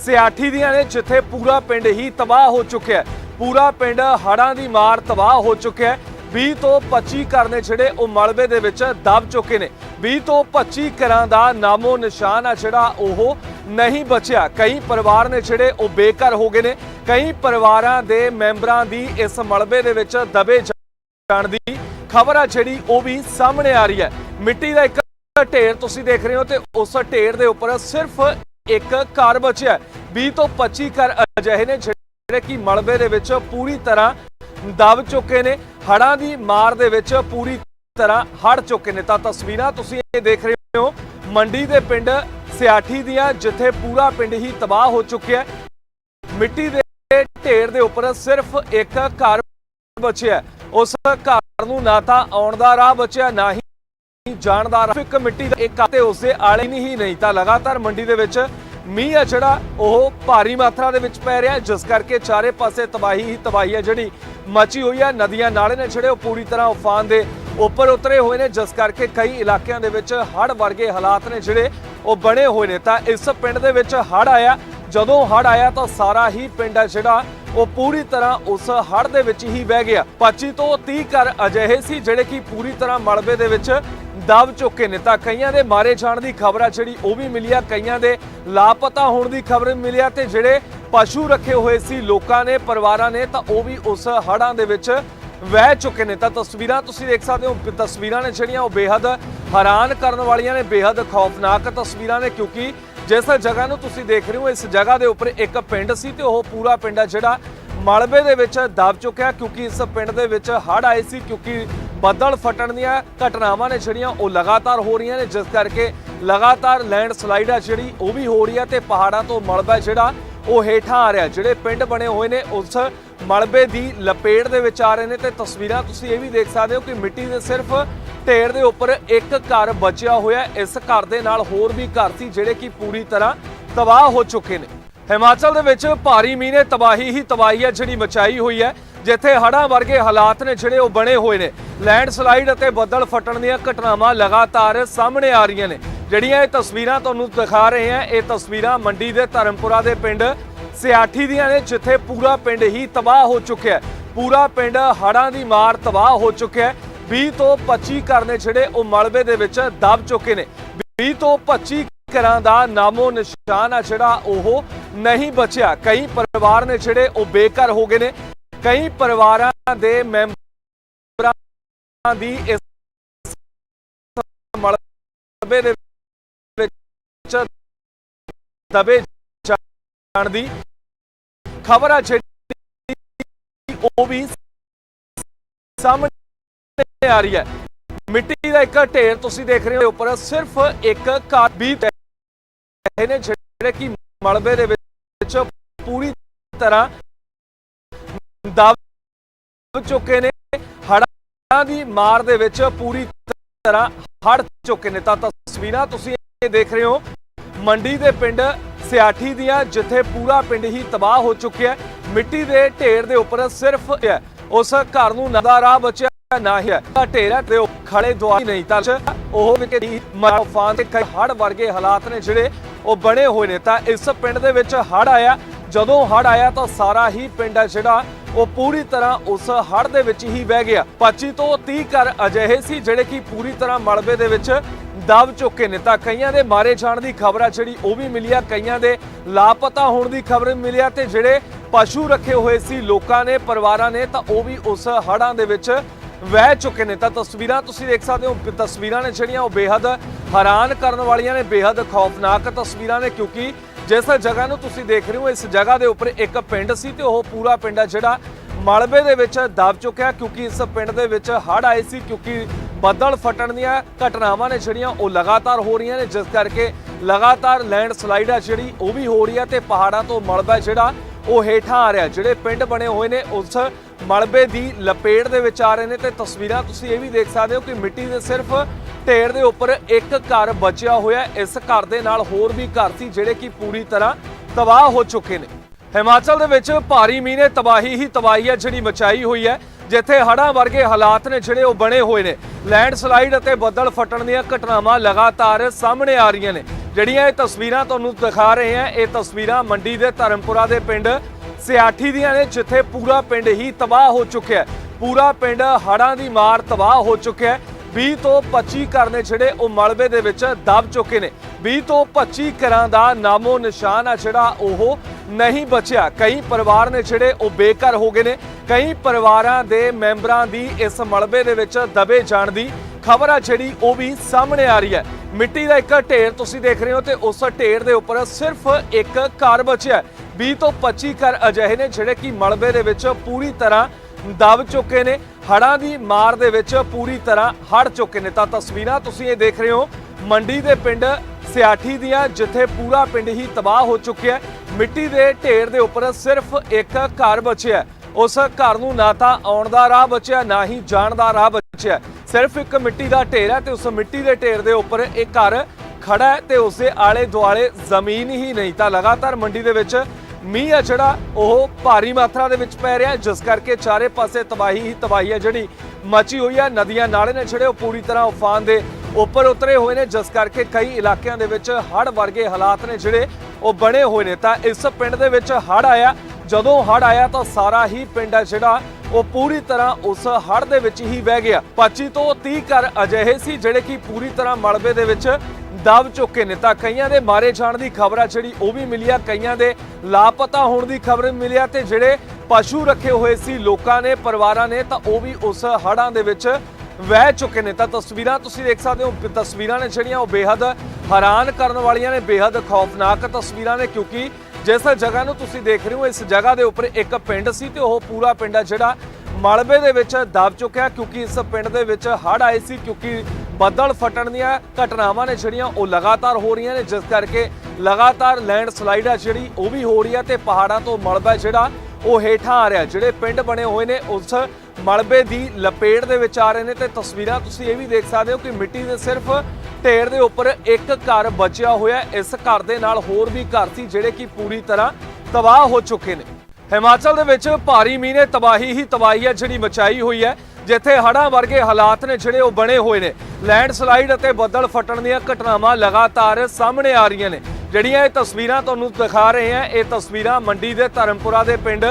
ਸਿਆਠੀ ਦੀਆਂ ਨੇ, ਜਿੱਥੇ ਪੂਰਾ ਪਿੰਡ ਹੀ ਤਬਾਹ ਹੋ ਚੁੱਕਿਆ ਹੈ। ਪੂਰਾ ਪਿੰਡ ਹੜ੍ਹਾਂ ਦੀ ਮਾਰ ਤਬਾਹ ਹੋ ਚੁੱਕਿਆ ਹੈ। 20 ਤੋਂ 25 ਘਰ ਨੇ ਜਿਹੜੇ ਉਹ ਮਲਬੇ ਦੇ ਵਿੱਚ ਦਬ ਚੁੱਕੇ ਨੇ। 20 ਤੋਂ 25 ਘਰਾਂ ਦਾ ਨਾਮੋ ਨਿਸ਼ਾਨ ਆ ਜਿਹੜਾ ਉਹ ਨਹੀਂ ਬਚਿਆ। ਕਈ ਪਰਿਵਾਰ ਨੇ ਜਿਹੜੇ ਉਹ ਬੇਘਰ ਹੋ ਗਏ ਨੇ। ਕਈ ਪਰਿਵਾਰਾਂ ਦੇ ਮੈਂਬਰਾਂ ਦੀ ਇਸ ਮਲਬੇ ਦੇ ਵਿੱਚ ਦਬੇ ਜਾਣ ਦੀ ਖਬਰ ਆ ਜਿਹੜੀ ਉਹ ਵੀ ਸਾਹਮਣੇ ਆ ਰਹੀ ਹੈ। ਮਿੱਟੀ ਦਾ ਇੱਕ ਢੇਰ ਤੁਸੀਂ ਦੇਖ ਰਹੇ ਹੋ ਤੇ ਉਸ ਢੇਰ ਦੇ ਉੱਪਰ ਸਿਰਫ ਇੱਕ ਘਰ ਬਚਿਆ। ਹੈ। 20 ਤੋਂ 25 ਘਰ ਅਜਿਹੇ ਨੇ ਜਿਹੜੇ ਕਿ ਮਲਬੇ ਦੇ ਵਿੱਚ ਪੂਰੀ ਤਰ੍ਹਾਂ ਦਬ ਚੁੱਕੇ ਨੇ ਹੜਾਂ ਦੀ ਮਾਰ ਦੇ ਵਿੱਚ ਪੂਰੀ ਤਰ੍ਹਾਂ ਹੜ ਚੁੱਕੇ ਨੇ। ਤਾਂ ਤਸਵੀਰਾਂ ਤੁਸੀਂ ਇਹ ਦੇਖ ਰਹੇ ਹੋ, ਮੰਡੀ ਦੇ ਪਿੰਡ ਸਿਆਠੀ ਦੀਆਂ, ਜਿੱਥੇ ਪੂਰਾ ਪਿੰਡ ਹੀ ਤਬਾਹ ਹੋ ਚੁੱਕਿਆ ਹੈ। ਮਿੱਟੀ ਦੇ ਢੇਰ ਦੇ ਉੱਪਰ ਸਿਰਫ ਇੱਕ ਘਰ ਬਚਿਆ ਉਸ ਘਰ ਨੂੰ ਨਾ ਤਾਂ ਆਉਣ ਦਾ ਰਾਹ ਬਚਿਆ, ਨਾ ਹੀ ਜਾਣ ਦਾ ਰਾਹ। ਇੱਕ ਮਿੱਟੀ ਦਾ ਇੱਕ ਤੇ ਉਸ ਦੇ ਆਲੇ ਨਹੀਂ ਹੀ ਨਹੀਂ ਤਾਂ ਲਗਾਤਾਰ ਮੰਡੀ ਦੇ ਵਿੱਚ ਮੀਂਹ ਆ ਜਿਹੜਾ, ਉਹ ਭਾਰੀ ਮਾਤਰਾ ਦੇ ਵਿੱਚ ਪੈ ਰਿਹਾ ਜਿਸ ਕਰਕੇ ਚਾਰੇ ਪਾਸੇ ਤਬਾਹੀ ਹੀ ਤਬਾਹੀ ਹੈ। ਜਿਹੜੀ ਮਚੀ ਹੋਈ ਹੈ ਨਦੀਆਂ ਨਾਲੇ ਨੇ ਜਿਹੜੇ ਉਹ ਪੂਰੀ ਤਰ੍ਹਾਂ ਉਫਾਨ ਦੇ ਉੱਪਰ ਉਤਰੇ ਹੋਏ ਨੇ। ਜਿਸ ਕਰਕੇ ਕਈ ਇਲਾਕਿਆਂ ਦੇ ਵਿੱਚ ਹੜ੍ਹ ਵਰਗੇ ਹਾਲਾਤ ਨੇ ਜਿਹੜੇ ਉਹ ਬਣੇ ਹੋਏ ਨੇ। ਤਾਂ ਇਸ ਪਿੰਡ ਦੇ ਵਿੱਚ ਹੜ੍ਹ ਆਇਆ। ਜਦੋਂ ਹੜ੍ਹ ਆਇਆ ਤਾਂ ਸਾਰਾ ਹੀ ਪਿੰਡ ਹੈ ਜਿਹੜਾ, ਉਹ ਪੂਰੀ ਤਰ੍ਹਾਂ ਉਸ ਹੜ੍ਹ ਦੇ ਵਿੱਚ ਹੀ ਵਹਿ ਗਿਆ। 25 ਤੋਂ 30 ਘਰ ਅਜਿਹੇ ਸੀ ਜਿਹੜੇ ਕਿ ਪੂਰੀ ਤਰ੍ਹਾਂ ਮਲਬੇ ਦੇ ਵਿੱਚ ਦਬ ਚੁੱਕੇ ਨੇ ਤਾਂ ਕਈਆਂ ਦੇ ਮਾਰੇ ਜਾਣ ਦੀ ਖਬਰ ਆ, ਜਿਹੜੀ ਉਹ ਵੀ ਮਿਲੀ ਆ। ਕਈਆਂ ਦੇ ਲਾਪਤਾ ਹੋਣ ਦੀ ਖਬਰ ਮਿਲੀ ਆ ਤੇ ਜਿਹੜੇ ਪਸ਼ੂ ਰੱਖੇ ਹੋਏ ਸੀ ਲੋਕਾਂ ਨੇ, ਪਰਿਵਾਰਾਂ ਨੇ, ਤਾਂ ਉਹ ਵੀ ਉਸ ਹੜ੍ਹਾਂ ਦੇ ਵਿੱਚ ਵਹਿ ਚੁੱਕੇ ਨੇ। ਤਾਂ ਤਸਵੀਰਾਂ ਤੁਸੀਂ ਦੇਖ ਸਕਦੇ ਹੋ, ਤਸਵੀਰਾਂ ਨੇ ਜਿਹੜੀਆਂ ਉਹ ਬੇਹੱਦ ਹੈਰਾਨ ਕਰਨ ਵਾਲੀਆਂ ਨੇ, ਬੇਹੱਦ ਖੌਫਨਾਕ ਤਸਵੀਰਾਂ ਨੇ, ਕਿਉਂਕਿ ਜਿਸ ਜਗ੍ਹਾ ਨੂੰ ਤੁਸੀਂ ਦੇਖ ਰਹੇ ਹੋ, ਇਸ ਜਗ੍ਹਾ ਦੇ ਉੱਪਰ ਇੱਕ ਪਿੰਡ ਸੀ ਤੇ ਉਹ ਪੂਰਾ ਪਿੰਡ ਹੈ ਜਿਹੜਾ ਮਲਬੇ ਦੇ ਵਿੱਚ ਦਬ ਚੁੱਕਿਆ, ਕਿਉਂਕਿ ਇਸ ਪਿੰਡ ਦੇ ਵਿੱਚ ਹੜ੍ਹ ਆਏ ਸੀ, ਕਿਉਂਕਿ ਬੱਦਲ ਫਟਣ ਦੀਆਂ ਘਟਨਾਵਾਂ ਨੇ ਜਿਹੜੀਆਂ ਉਹ ਲਗਾਤਾਰ ਹੋ ਰਹੀਆਂ ਨੇ, ਜਿਸ ਕਰਕੇ ਲਗਾਤਾਰ ਲੈਂਡ ਸਲਾਈਡ ਆ ਜਿਹੜੀ, ਉਹ ਵੀ ਹੋ ਰਹੀ ਹੈ ਤੇ ਪਹਾੜਾਂ ਤੋਂ ਮਲਬਾ ਜਿਹੜਾ, ਉਹ ਹੇਠਾਂ ਆ ਰਿਹਾ। ਜਿਹੜੇ ਪਿੰਡ ਬਣੇ ਹੋਏ ਨੇ, ਉਸ ਮਲਬੇ ਦੀ ਲਪੇਟ ਦੇ ਵਿੱਚ ਆ ਰਹੇ ਨੇ ਤੇ ਤਸਵੀਰਾਂ ਤੁਸੀਂ ਇਹ ਵੀ ਦੇਖ ਸਕਦੇ ਹੋ ਕਿ ਮਿੱਟੀ ਦੇ ਸਿਰਫ ਢੇਰ ਦੇ ਉੱਪਰ ਇੱਕ ਘਰ ਬਚਿਆ ਹੋਇਆ ਇਸ ਘਰ ਦੇ ਨਾਲ ਹੋਰ ਵੀ ਘਰ ਸੀ, ਜਿਹੜੇ ਕਿ ਪੂਰੀ ਤਰ੍ਹਾਂ ਤਬਾਹ ਹੋ ਚੁੱਕੇ ਨੇ। ਹਿਮਾਚਲ ਦੇ ਵਿੱਚ ਭਾਰੀ ਮੀਂਹ ਨੇ ਤਬਾਹੀ ਹੀ ਤਬਾਹੀ ਹੈ ਜਿਹੜੀ ਮਚਾਈ ਹੋਈ ਹੈ। ਜਿੱਥੇ ਹੜ੍ਹਾਂ ਵਰਗੇ ਹਾਲਾਤ ਨੇ ਜਿਹੜੇ ਉਹ ਬਣੇ ਹੋਏ ਨੇ। ਲੈਂਡ ਸਲਾਈਡ ਅਤੇ ਬੱਦਲ ਫਟਣ ਦੀਆਂ ਘਟਨਾਵਾਂ ਲਗਾਤਾਰ ਸਾਹਮਣੇ ਆ ਰਹੀਆਂ ਨੇ। ਜਿਹੜੀਆਂ ਇਹ ਤਸਵੀਰਾਂ ਤੁਹਾਨੂੰ ਦਿਖਾ ਰਹੇ ਹਾਂ, ਇਹ ਤਸਵੀਰਾਂ ਮੰਡੀ ਦੇ ਧਰਮਪੁਰਾ ਦੇ ਪਿੰਡ ਸਿਆਠੀ ਦੀਆਂ ਨੇ, ਜਿੱਥੇ ਪੂਰਾ ਪਿੰਡ ਹੀ ਤਬਾਹ ਹੋ ਚੁੱਕਿਆ ਪੂਰਾ ਪਿੰਡ ਹੜ੍ਹਾਂ ਦੀ ਮਾਰ ਤਬਾਹ ਹੋ ਚੁੱਕਿਆ ਹੈ। 20 ਤੋਂ 25 ਘਰ ਨੇ ਜਿਹੜੇ ਉਹ ਮਲਬੇ ਦੇ ਵਿੱਚ ਦਬ ਚੁੱਕੇ ਨੇ। 20 ਤੋਂ 25 ਘਰਾਂ ਦਾ ਨਾਮੋ ਨਿਸ਼ਾਨ ਆ ਜਿਹੜਾ ਉਹ ਨਹੀਂ ਬਚਿਆ। ਕਈ ਪਰਿਵਾਰ ਨੇ ਜਿਹੜੇ ਉਹ ਬੇਘਰ ਹੋ ਗਏ ਨੇ। ਕਈ ਪਰਿਵਾਰਾਂ ਦੇ ਮੈਂਬਰਾਂ ਦੀ ਇਸ ਮਲਬੇ ਦੇ ਵਿੱਚ ਦਬੇ ਜਾਣ ਦੀ ਖਬਰ ਆ ਜਿਹੜੀ ਉਹ ਵੀ ਸਾਹਮਣੇ ਆ ਰਹੀ ਹੈ। ਮਿੱਟੀ ਦਾ ਇੱਕ ਢੇਰ ਤੁਸੀਂ ਦੇਖ ਰਹੇ ਹੋ ਉੱਪਰ, ਸਿਰਫ ਇੱਕ ਘਰ ਵੀ ਰਹੇ ਨੇ ਜਿਹੜੇ ਕਿ ਮਲਬੇ ਦੇ ਵਿੱਚ ਪੂਰੀ ਤਰ੍ਹਾਂ ਦਬ ਚੁੱਕੇ ਨੇ, ਹੜ੍ਹਾਂ ਦੀ ਮਾਰ ਦੇ ਵਿੱਚ ਪੂਰੀ ਤਰ੍ਹਾਂ ਹੜ ਚੁੱਕੇ ਨੇ। ਤਾਂ ਤਸਵੀਰਾਂ ਤੁਸੀਂ ਇਹ ਦੇਖ ਰਹੇ ਹੋ, ਮੰਡੀ ਦੇ ਪਿੰਡ ਸਿਆਠੀ ਦੀਆਂ, ਜਿੱਥੇ ਪੂਰਾ ਪਿੰਡ ਹੀ ਤਬਾਹ ਹੋ ਚੁੱਕਿਆ ਹੈ। ਮਿੱਟੀ ਦੇ ਢੇਰ ਦੇ ਉੱਪਰ ਸਿਰਫ ਉਸ ਘਰ ਨੂੰ ਨਦਾ ਰਾਹ ਬਚਿਆ, ਨਾ ਹੀ ਹੈ। ਤਾਂ ਢੇਰਾਂ ਤੇ ਖੜੇ ਦੁਆਰ ਨਹੀਂ, ਤਾਂ ਉਹ ਵੀ ਕਿ ਮਾਫਾਨ ਤੇ ਹੜ ਵਰਗੇ ਹਾਲਾਤ ਨੇ ਜਿਹੜੇ ਉਹ ਬਣੇ ਹੋਏ ਨੇ। ਤਾਂ ਇਸ ਪਿੰਡ ਦੇ ਵਿੱਚ ਹੜ ਆਇਆ ਜਦੋਂ ਹੜ ਆਇਆ ਤਾਂ ਸਾਰਾ ਹੀ ਪਿੰਡ ਹੈ ਜਿਹੜਾ, ਉਹ ਪੂਰੀ ਤਰ੍ਹਾਂ ਉਸ ਹੜ ਦੇ ਵਿੱਚ ਹੀ ਵਹਿ ਗਿਆ। 25 ਤੋਂ 30 ਘਰ ਅਜਿਹੇ ਸੀ ਜਿਹੜੇ ਕਿ ਪੂਰੀ ਤਰ੍ਹਾਂ ਮਲਬੇ ਦੇ ਵਿੱਚ ਦਬ ਚੁੱਕੇ ਨੇ। ਤਾਂ ਕਈਆਂ ਦੇ ਮਾਰੇ ਜਾਣ ਦੀ ਖਬਰ ਆ ਜਿਹੜੀ, ਉਹ ਵੀ ਮਿਲੀ ਆ। ਕਈਆਂ ਦੇ ਲਾਪਤਾ ਹੋਣ ਦੀ ਖਬਰ ਮਿਲੀ ਆ ਤੇ ਜਿਹੜੇ ਪਸ਼ੂ ਰੱਖੇ ਹੋਏ ਸੀ ਲੋਕਾਂ ਨੇ, ਪਰਿਵਾਰਾਂ ਨੇ, ਤਾਂ ਉਹ ਵੀ ਉਸ ਹੜਾਂ ਦੇ ਵਿੱਚ ਵਹਿ ਚੁੱਕੇ ਨੇ। ਤਾਂ ਤਸਵੀਰਾਂ ਤੁਸੀਂ ਦੇਖ ਸਕਦੇ ਹੋ ਤਸਵੀਰਾਂ ਨੇ ਜਿਹੜੀਆਂ, ਉਹ ਬੇਹੱਦ ਹੈਰਾਨ ਕਰਨ ਵਾਲੀਆਂ ਨੇ, ਬੇਹੱਦ ਖੌਫਨਾਕ ਤਸਵੀਰਾਂ ਨੇ, ਕਿਉਂਕਿ ਜਿਸ ਜਗ੍ਹਾ ਨੂੰ ਤੁਸੀਂ ਦੇਖ ਰਹੇ ਹੋ, ਇਸ ਜਗ੍ਹਾ ਦੇ ਉੱਪਰ ਇੱਕ ਪਿੰਡ ਸੀ ਤੇ ਉਹ ਪੂਰਾ ਪਿੰਡ ਹੈ ਜਿਹੜਾ ਮਲਬੇ ਦੇ ਵਿੱਚ ਦਬ ਚੁੱਕਿਆ, ਕਿਉਂਕਿ ਇਸ ਪਿੰਡ ਦੇ ਵਿੱਚ ਹੜ੍ਹ ਆਏ ਸੀ, ਕਿਉਂਕਿ ਬੱਦਲ ਫਟਣ ਦੀਆਂ ਘਟਨਾਵਾਂ ਨੇ ਜਿਹੜੀਆਂ ਉਹ ਲਗਾਤਾਰ ਹੋ ਰਹੀਆਂ ਨੇ, ਜਿਸ ਕਰਕੇ ਲਗਾਤਾਰ ਲੈਂਡ ਸਲਾਈਡ ਆ ਜਿਹੜੀ ਉਹ ਵੀ ਹੋ ਰਹੀ ਹੈ ਤੇ ਪਹਾੜਾਂ ਤੋਂ ਮਲਬਾ ਜਿਹੜਾ ਉਹ ਹੇਠਾਂ ਆ ਰਿਹਾ। ਜਿਹੜੇ ਪਿੰਡ ਬਣੇ ਹੋਏ ਨੇ, ਉਸ ਮਲਬੇ ਦੀ ਲਪੇਟ ਦੇ ਵਿੱਚ ਆ ਰਹੇ ਨੇ ਤੇ ਤਸਵੀਰਾਂ ਤੁਸੀਂ ਇਹ ਵੀ ਦੇਖ ਸਕਦੇ ਹੋ ਕਿ ਮਿੱਟੀ ਦੇ ਸਿਰਫ ਢੇਰ ਦੇ ਉੱਪਰ ਇੱਕ ਘਰ ਬਚਿਆ ਹੋਇਆ ਇਸ ਘਰ ਦੇ ਨਾਲ ਹੋਰ ਵੀ ਘਰ ਸੀ, ਜਿਹੜੇ ਕਿ ਪੂਰੀ ਤਰ੍ਹਾਂ ਤਬਾਹ ਹੋ ਚੁੱਕੇ ਨੇ। ਹਿਮਾਚਲ ਦੇ ਵਿੱਚ ਭਾਰੀ ਮੀਂਹ ਨੇ ਤਬਾਹੀ ਹੀ ਤਬਾਹੀ ਹੈ, ਜਿਹੜੀ ਮਚਾਈ ਹੋਈ ਹੈ, ਜਿੱਥੇ ਹੜ੍ਹਾਂ ਵਰਗੇ ਹਾਲਾਤ ਨੇ ਜਿਹੜੇ ਉਹ ਬਣੇ ਹੋਏ ਨੇ। ਲੈਂਡ ਸਲਾਈਡ ਅਤੇ ਬੱਦਲ ਫਟਣ ਦੀਆਂ ਘਟਨਾਵਾਂ ਲਗਾਤਾਰ ਸਾਹਮਣੇ ਆ ਰਹੀਆਂ ਨੇ। ਜਿਹੜੀਆਂ ਇਹ ਤਸਵੀਰਾਂ ਤੁਹਾਨੂੰ ਦਿਖਾ ਰਹੇ ਹਾਂ, ਇਹ ਤਸਵੀਰਾਂ ਮੰਡੀ ਦੇ ਧਰਮਪੁਰਾ ਦੇ ਪਿੰਡ ਸਿਆਠੀ ਦੀਆਂ ਨੇ, ਜਿੱਥੇ ਪੂਰਾ ਪਿੰਡ ਹੀ ਤਬਾਹ ਹੋ ਚੁੱਕਿਆ ਹੈ। ਪੂਰਾ ਪਿੰਡ ਹੜ੍ਹਾਂ ਦੀ ਮਾਰ ਤਬਾਹ ਹੋ ਚੁੱਕਿਆ ਹੈ। 20 ਤੋਂ 25 ਘਰ ਨੇ ਜਿਹੜੇ ਉਹ ਮਲਬੇ ਦੇ ਵਿੱਚ ਦਬ ਚੁੱਕੇ ਨੇ। 20 ਤੋਂ 25 ਘਰਾਂ ਦਾ ਨਾਮੋ ਨਿਸ਼ਾਨ ਆ ਜਿਹੜਾ ਉਹ ਨਹੀਂ ਬਚਿਆ। ਕਈ ਪਰਿਵਾਰ ਨੇ ਜਿਹੜੇ ਉਹ ਬੇਘਰ ਹੋ ਗਏ ਨੇ। ਕਈ ਪਰਿਵਾਰਾਂ ਦੇ ਮੈਂਬਰਾਂ ਦੀ ਇਸ ਮਲਬੇ ਦੇ ਵਿੱਚ ਦਬੇ ਜਾਣ ਦੀ ਖਬਰ ਆ ਜਿਹੜੀ ਉਹ ਵੀ ਸਾਹਮਣੇ ਆ ਰਹੀ ਹੈ। ਮਿੱਟੀ ਦਾ ਇੱਕ ਢੇਰ ਤੁਸੀਂ ਦੇਖ ਰਹੇ ਹੋ ਤੇ ਉਸ ਢੇਰ ਦੇ ਉੱਪਰ ਸਿਰਫ ਇੱਕ ਘਰ ਬਚਿਆ ਹੈ। 20 ਤੋਂ 25 ਘਰ ਅਜਿਹੇ ਨੇ ਜਿਹੜੇ ਕਿ ਮਲਬੇ ਦੇ ਵਿੱਚ ਪੂਰੀ ਤਰ੍ਹਾਂ ਦਬ ਚੁੱਕੇ ਨੇ। ਹੜਾਂ ਦੀ ਮਾਰ ਦੇ ਵਿੱਚ ਪੂਰੀ ਤਰ੍ਹਾਂ ਹੜ ਚੁੱਕੇ ਨੇ। ਤਾਂ ਤਸਵੀਰਾਂ ਤੁਸੀਂ ਇਹ ਦੇਖ ਰਹੇ ਹੋ, ਮੰਡੀ ਦੇ ਪਿੰਡ ਸਿਆਠੀ ਦੀਆਂ, ਜਿੱਥੇ ਪੂਰਾ ਪਿੰਡ ਹੀ ਤਬਾਹ ਹੋ ਚੁੱਕਿਆ ਮਿੱਟੀ ਦੇ ਢੇਰ ਦੇ ਉੱਪਰ ਸਿਰਫ ਇੱਕ ਘਰ ਬਚਿਆ ਉਸ ਘਰ ਨੂੰ ਨਾ ਤਾਂ ਆਉਣ ਦਾ ਰਾਹ ਬਚਿਆ, ਨਾ ਹੀ ਜਾਣ ਦਾ ਰਾਹ ਬਚਿਆ ਸਿਰਫ ਇੱਕ ਮਿੱਟੀ ਦਾ ਢੇਰ ਹੈ ਤੇ ਉਸ ਮਿੱਟੀ ਦੇ ਢੇਰ ਦੇ ਉੱਪਰ ਇਹ ਘਰ ਖੜਾ ਹੈ ਤੇ ਉਸ ਦੇ ਆਲੇ ਦੁਆਲੇ ਜ਼ਮੀਨ ਹੀ ਨਹੀਂ। ਤਾਂ ਲਗਾਤਾਰ ਮੰਡੀ ਦੇ ਵਿੱਚ ਮੀਂਹ ਆ ਜਿਹੜਾ, ਉਹ ਭਾਰੀ ਮਾਤਰਾ ਦੇ ਵਿੱਚ ਪੈ ਰਿਹਾ ਜਿਸ ਕਰਕੇ ਚਾਰੇ ਪਾਸੇ ਤਬਾਹੀ ਹੀ ਤਬਾਹੀ ਹੈ। ਜਿਹੜੀ ਮਚੀ ਹੋਈ ਹੈ, ਨਦੀਆਂ ਨਾਲੇ ਨੇ ਜਿਹੜੇ ਉਹ ਪੂਰੀ ਤਰ੍ਹਾਂ ਉਫਾਨ ਦੇ ਉੱਪਰ ਉਤਰੇ ਹੋਏ ਨੇ। ਜਿਸ ਕਰਕੇ ਕਈ ਇਲਾਕਿਆਂ ਦੇ ਵਿੱਚ ਹੜ੍ਹ ਵਰਗੇ ਹਾਲਾਤ ਨੇ ਜਿਹੜੇ ਉਹ ਬਣੇ ਹੋਏ ਨੇ। ਤਾਂ ਇਸ ਪਿੰਡ ਦੇ ਵਿੱਚ ਹੜ੍ਹ ਆਇਆ। ਜਦੋਂ ਹੜ੍ਹ ਆਇਆ ਤਾਂ ਸਾਰਾ ਹੀ ਪਿੰਡ ਹੈ ਜਿਹੜਾ ਉਹ ਪੂਰੀ ਤਰ੍ਹਾਂ ਉਸ ਹੜ੍ਹ ਦੇ ਵਿੱਚ ਹੀ ਵਹਿ ਗਿਆ। 25 ਤੋਂ 30 ਘਰ ਅਜਿਹੇ ਸੀ ਜਿਹੜੇ ਕਿ ਪੂਰੀ ਤਰ੍ਹਾਂ ਮਲਬੇ ਦੇ ਵਿੱਚ ਦਬ ਚੁੱਕੇ ਨੇ। ਤਾਂ ਕਈਆਂ ਦੇ ਮਾਰੇ ਜਾਣ ਦੀ ਖਬਰ ਆ ਜਿਹੜੀ ਉਹ ਵੀ ਮਿਲੀ ਆ। ਕਈਆਂ ਦੇ ਲਾਪਤਾ ਹੋਣ ਦੀ ਖਬਰ ਮਿਲੀ ਆ ਤੇ ਜਿਹੜੇ ਪਸ਼ੂ ਰੱਖੇ ਹੋਏ ਸੀ ਲੋਕਾਂ ਨੇ, ਪਰਿਵਾਰਾਂ ਨੇ, ਤਾਂ ਉਹ ਵੀ ਉਸ ਹੜ੍ਹਾਂ ਦੇ ਵਿੱਚ ਵਹਿ ਚੁੱਕੇ ਨੇ। ਤਾਂ ਤਸਵੀਰਾਂ ਤੁਸੀਂ ਦੇਖ ਸਕਦੇ ਹੋ, ਤਸਵੀਰਾਂ ਨੇ ਜਿਹੜੀਆਂ ਉਹ ਬੇਹੱਦ ਹੈਰਾਨ ਕਰਨ ਵਾਲੀਆਂ ਨੇ, ਬੇਹੱਦ ਖੌਫਨਾਕ ਤਸਵੀਰਾਂ ਨੇ। ਕਿਉਂਕਿ ਜਿਸ ਜਗ੍ਹਾ ਨੂੰ ਤੁਸੀਂ ਦੇਖ ਰਹੇ ਹੋ, ਇਸ ਜਗ੍ਹਾ ਦੇ ਉੱਪਰ ਇੱਕ ਪਿੰਡ ਸੀ ਤੇ ਉਹ ਪੂਰਾ ਪਿੰਡ ਹੈ ਜਿਹੜਾ ਮਲਬੇ ਦੇ ਵਿੱਚ ਦਬ ਚੁੱਕਿਆ ਕਿਉਂਕਿ ਇਸ ਪਿੰਡ ਦੇ ਵਿੱਚ ਹੜ੍ਹ ਆਏ ਸੀ, ਕਿਉਂਕਿ ਬੱਦਲ ਫਟਣ ਦੀਆਂ ਘਟਨਾਵਾਂ ਨੇ ਜਿਹੜੀਆਂ ਉਹ ਲਗਾਤਾਰ ਹੋ ਰਹੀਆਂ ਨੇ, ਜਿਸ ਕਰਕੇ ਲਗਾਤਾਰ ਲੈਂਡ ਸਲਾਈਡ ਆ ਜਿਹੜੀ ਉਹ ਵੀ ਹੋ ਰਹੀ ਹੈ ਤੇ ਪਹਾੜਾਂ ਤੋਂ ਮਲਬਾ ਜਿਹੜਾ ਉਹ ਹੇਠਾਂ ਆ ਰਿਹਾ। ਜਿਹੜੇ ਪਿੰਡ ਬਣੇ ਹੋਏ ਨੇ, ਉਸ ਮਲਬੇ ਦੀ ਲਪੇਟ ਦੇ ਵਿੱਚ ਆ ਰਹੇ ਨੇ ਤੇ ਤਸਵੀਰਾਂ ਤੁਸੀਂ ਇਹ ਵੀ ਦੇਖ ਸਕਦੇ ਹੋ ਕਿ ਮਿੱਟੀ ਦੇ ਸਿਰਫ ਢੇਰ ਦੇ ਉੱਪਰ ਇੱਕ ਘਰ ਬਚਿਆ ਹੋਇਆ ਇਸ ਘਰ ਦੇ ਨਾਲ ਹੋਰ ਵੀ ਘਰ ਸੀ, ਜਿਹੜੇ ਕਿ ਪੂਰੀ ਤਰ੍ਹਾਂ ਤਬਾਹ ਹੋ ਚੁੱਕੇ ਨੇ। ਹਿਮਾਚਲ ਦੇ ਵਿੱਚ ਭਾਰੀ ਮੀਂਹ ਨੇ ਤਬਾਹੀ ਹੀ ਤਬਾਹੀ ਹੈ, ਜਿਹੜੀ ਮਚਾਈ ਹੋਈ ਹੈ, ਜਿੱਥੇ ਹੜ੍ਹਾਂ ਵਰਗੇ ਹਾਲਾਤ ਨੇ ਜਿਹੜੇ ਉਹ ਬਣੇ ਹੋਏ ਨੇ। ਲੈਂਡ ਅਤੇ ਬੱਦਲ ਫਟਣ ਦੀਆਂ ਘਟਨਾਵਾਂ ਲਗਾਤਾਰ ਸਾਹਮਣੇ ਆ ਰਹੀਆਂ ਨੇ। ਜਿਹੜੀਆਂ ਇਹ ਤਸਵੀਰਾਂ ਤੁਹਾਨੂੰ ਦਿਖਾ ਰਹੇ ਹਾਂ, ਇਹ ਤਸਵੀਰਾਂ ਮੰਡੀ ਦੇ ਧਰਮਪੁਰਾ ਦੇ ਪਿੰਡ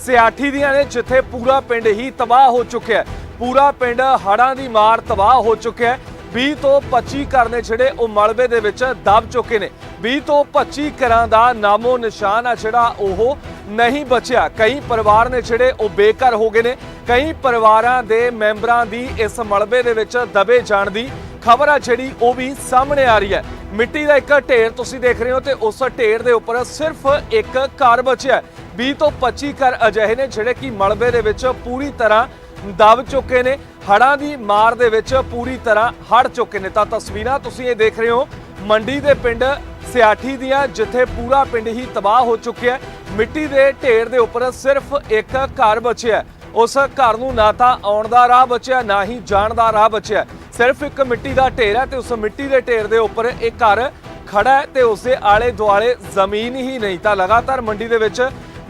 ਸਿਆਠੀ ਦੀਆਂ ਨੇ, ਜਿੱਥੇ ਪੂਰਾ ਪਿੰਡ ਹੀ ਤਬਾਹ ਹੋ ਚੁੱਕਿਆ ਹੈ। ਪੂਰਾ ਪਿੰਡ ਹੜਾਂ ਦੀ ਮਾਰ ਤਬਾਹ ਹੋ ਚੁੱਕਿਆ ਹੈ। 20 ਤੋਂ 25 ਘਰ ਨੇ ਜਿਹੜੇ ਉਹ ਮਲਬੇ ਦੇ ਵਿੱਚ ਦਬ ਚੁੱਕੇ ਨੇ। 20 ਤੋਂ 25 ਘਰਾਂ ਦਾ ਨਾਮੋ ਨਿਸ਼ਾਨ ਆ ਜਿਹੜਾ ਉਹ ਨਹੀਂ ਬਚਿਆ। ਕਈ ਪਰਿਵਾਰ ਨੇ ਜਿਹੜੇ ਉਹ ਬੇਘਰ ਹੋ ਗਏ ਨੇ। ਕਈ ਪਰਿਵਾਰਾਂ ਦੇ ਮੈਂਬਰਾਂ ਦੀ ਇਸ ਮਲਬੇ ਦੇ ਵਿੱਚ ਦਬੇ ਜਾਣ ਦੀ ਖਬਰ ਆ ਜਿਹੜੀ ਉਹ ਵੀ ਸਾਹਮਣੇ ਆ ਰਹੀ ਹੈ। ਮਿੱਟੀ ਦਾ ਇੱਕ ਢੇਰ ਤੁਸੀਂ ਦੇਖ ਰਹੇ ਹੋ ਤੇ ਉਸ ਢੇਰ ਦੇ ਉੱਪਰ ਸਿਰਫ ਇੱਕ ਘਰ ਬਚਿਆ। ਹੈ। 20 ਤੋਂ 25 ਘਰ ਅਜਿਹੇ ਨੇ ਜਿਹੜੇ ਕਿ ਮਲਬੇ ਦੇ ਵਿੱਚ ਪੂਰੀ ਤਰ੍ਹਾਂ ਦਬ ਚੁੱਕੇ ਨੇ ਹੜਾਂ ਦੀ ਮਾਰ ਦੇ ਵਿੱਚ ਪੂਰੀ ਤਰ੍ਹਾਂ ਹੜ ਚੁੱਕੇ ਨੇ। ਤਾਂ ਤਸਵੀਰਾਂ ਤੁਸੀਂ ਇਹ ਦੇਖ ਰਹੇ ਹੋ, ਮੰਡੀ ਦੇ ਪਿੰਡ ਸਿਆਠੀ ਦੀਆਂ, ਜਿੱਥੇ ਪੂਰਾ ਪਿੰਡ ਹੀ ਤਬਾਹ ਹੋ ਚੁੱਕਿਆ ਹੈ। ਮਿੱਟੀ ਦੇ ਢੇਰ ਦੇ ਉੱਪਰ ਸਿਰਫ ਇੱਕ ਘਰ ਬਚਿਆ ਉਸ ਘਰ ਨੂੰ ਨਾ ਤਾਂ ਆਉਣ ਦਾ ਰਾਹ ਬਚਿਆ, ਨਾ ਹੀ ਜਾਣ ਦਾ ਰਾਹ ਬਚਿਆ ਸਿਰਫ ਇੱਕ ਮਿੱਟੀ ਦਾ ਢੇਰ ਹੈ ਤੇ ਉਸ ਮਿੱਟੀ ਦੇ ਢੇਰ ਦੇ ਉੱਪਰ ਇਹ ਘਰ ਖੜਾ ਹੈ ਤੇ ਉਸੇ ਆਲੇ ਦੁਆਲੇ ਜ਼ਮੀਨ ਹੀ ਨਹੀਂ। ਤਾਂ ਲਗਾਤਾਰ ਮੰਡੀ ਦੇ ਵਿੱਚ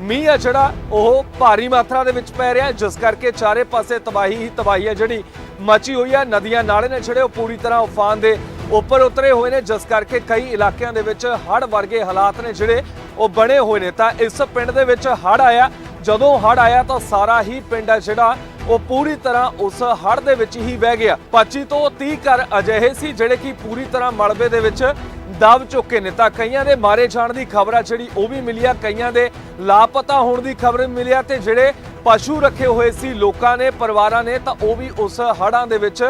ਮੀਂਹ ਆ ਜਿਹੜਾ, ਉਹ ਭਾਰੀ ਮਾਤਰਾ ਦੇ ਵਿੱਚ ਪੈ ਰਿਹਾ ਜਿਸ ਕਰਕੇ ਚਾਰੇ ਪਾਸੇ ਤਬਾਹੀ ਹੀ ਤਬਾਹੀ ਹੈ ਜਿਹੜੀ ਮਚੀ ਹੋਈ ਹੈ। ਨਦੀਆਂ ਨਾਲੇ ਨੇ ਜਿਹੜੇ ਉਹ ਪੂਰੀ ਤਰ੍ਹਾਂ ਉਫਾਨ ਦੇ ਉੱਪਰ ਉਤਰੇ ਹੋਏ ਨੇ, ਜਿਸ ਕਰਕੇ ਕਈ ਇਲਾਕਿਆਂ ਦੇ ਵਿੱਚ ਹੜ੍ਹ ਵਰਗੇ ਹਾਲਾਤ ਨੇ ਜਿਹੜੇ ਉਹ ਬਣੇ ਹੋਏ ਨੇ। ਤਾਂ ਇਸ ਪਿੰਡ ਦੇ ਵਿੱਚ ਹੜ੍ਹ ਆਇਆ। ਜਦੋਂ ਹੜ੍ਹ ਆਇਆ ਤਾਂ ਸਾਰਾ ਹੀ ਪਿੰਡ ਹੈ ਜਿਹੜਾ ਉਹ ਪੂਰੀ ਤਰ੍ਹਾਂ ਉਸ ਹੜ੍ਹ ਦੇ ਵਿੱਚ ਹੀ ਵਹਿ ਗਿਆ। 25 ਤੋਂ 30 ਘਰ ਅਜਿਹੇ ਸੀ ਜਿਹੜੇ ਕਿ ਪੂਰੀ ਤਰ੍ਹਾਂ ਮਲਬੇ ਦੇ ਵਿੱਚ ਦਬ ਚੁੱਕੇ ਨੇ ਤਾਂ ਕਈਆਂ ਦੇ ਮਾਰੇ ਜਾਣ ਦੀ ਖਬਰ ਆ ਜਿਹੜੀ ਉਹ ਵੀ ਮਿਲੀ ਆ। ਕਈਆਂ ਦੇ ਲਾਪਤਾ ਹੋਣ ਦੀ ਖਬਰ ਮਿਲਿਆ ਤੇ ਜਿਹੜੇ ਪਸ਼ੂ ਰੱਖੇ ਹੋਏ ਸੀ ਲੋਕਾਂ ਨੇ, ਪਰਿਵਾਰਾਂ ਨੇ ਤਾਂ ਉਹ ਵੀ ਉਸ ਹੜ੍ਹਾਂ ਦੇ ਵਿੱਚ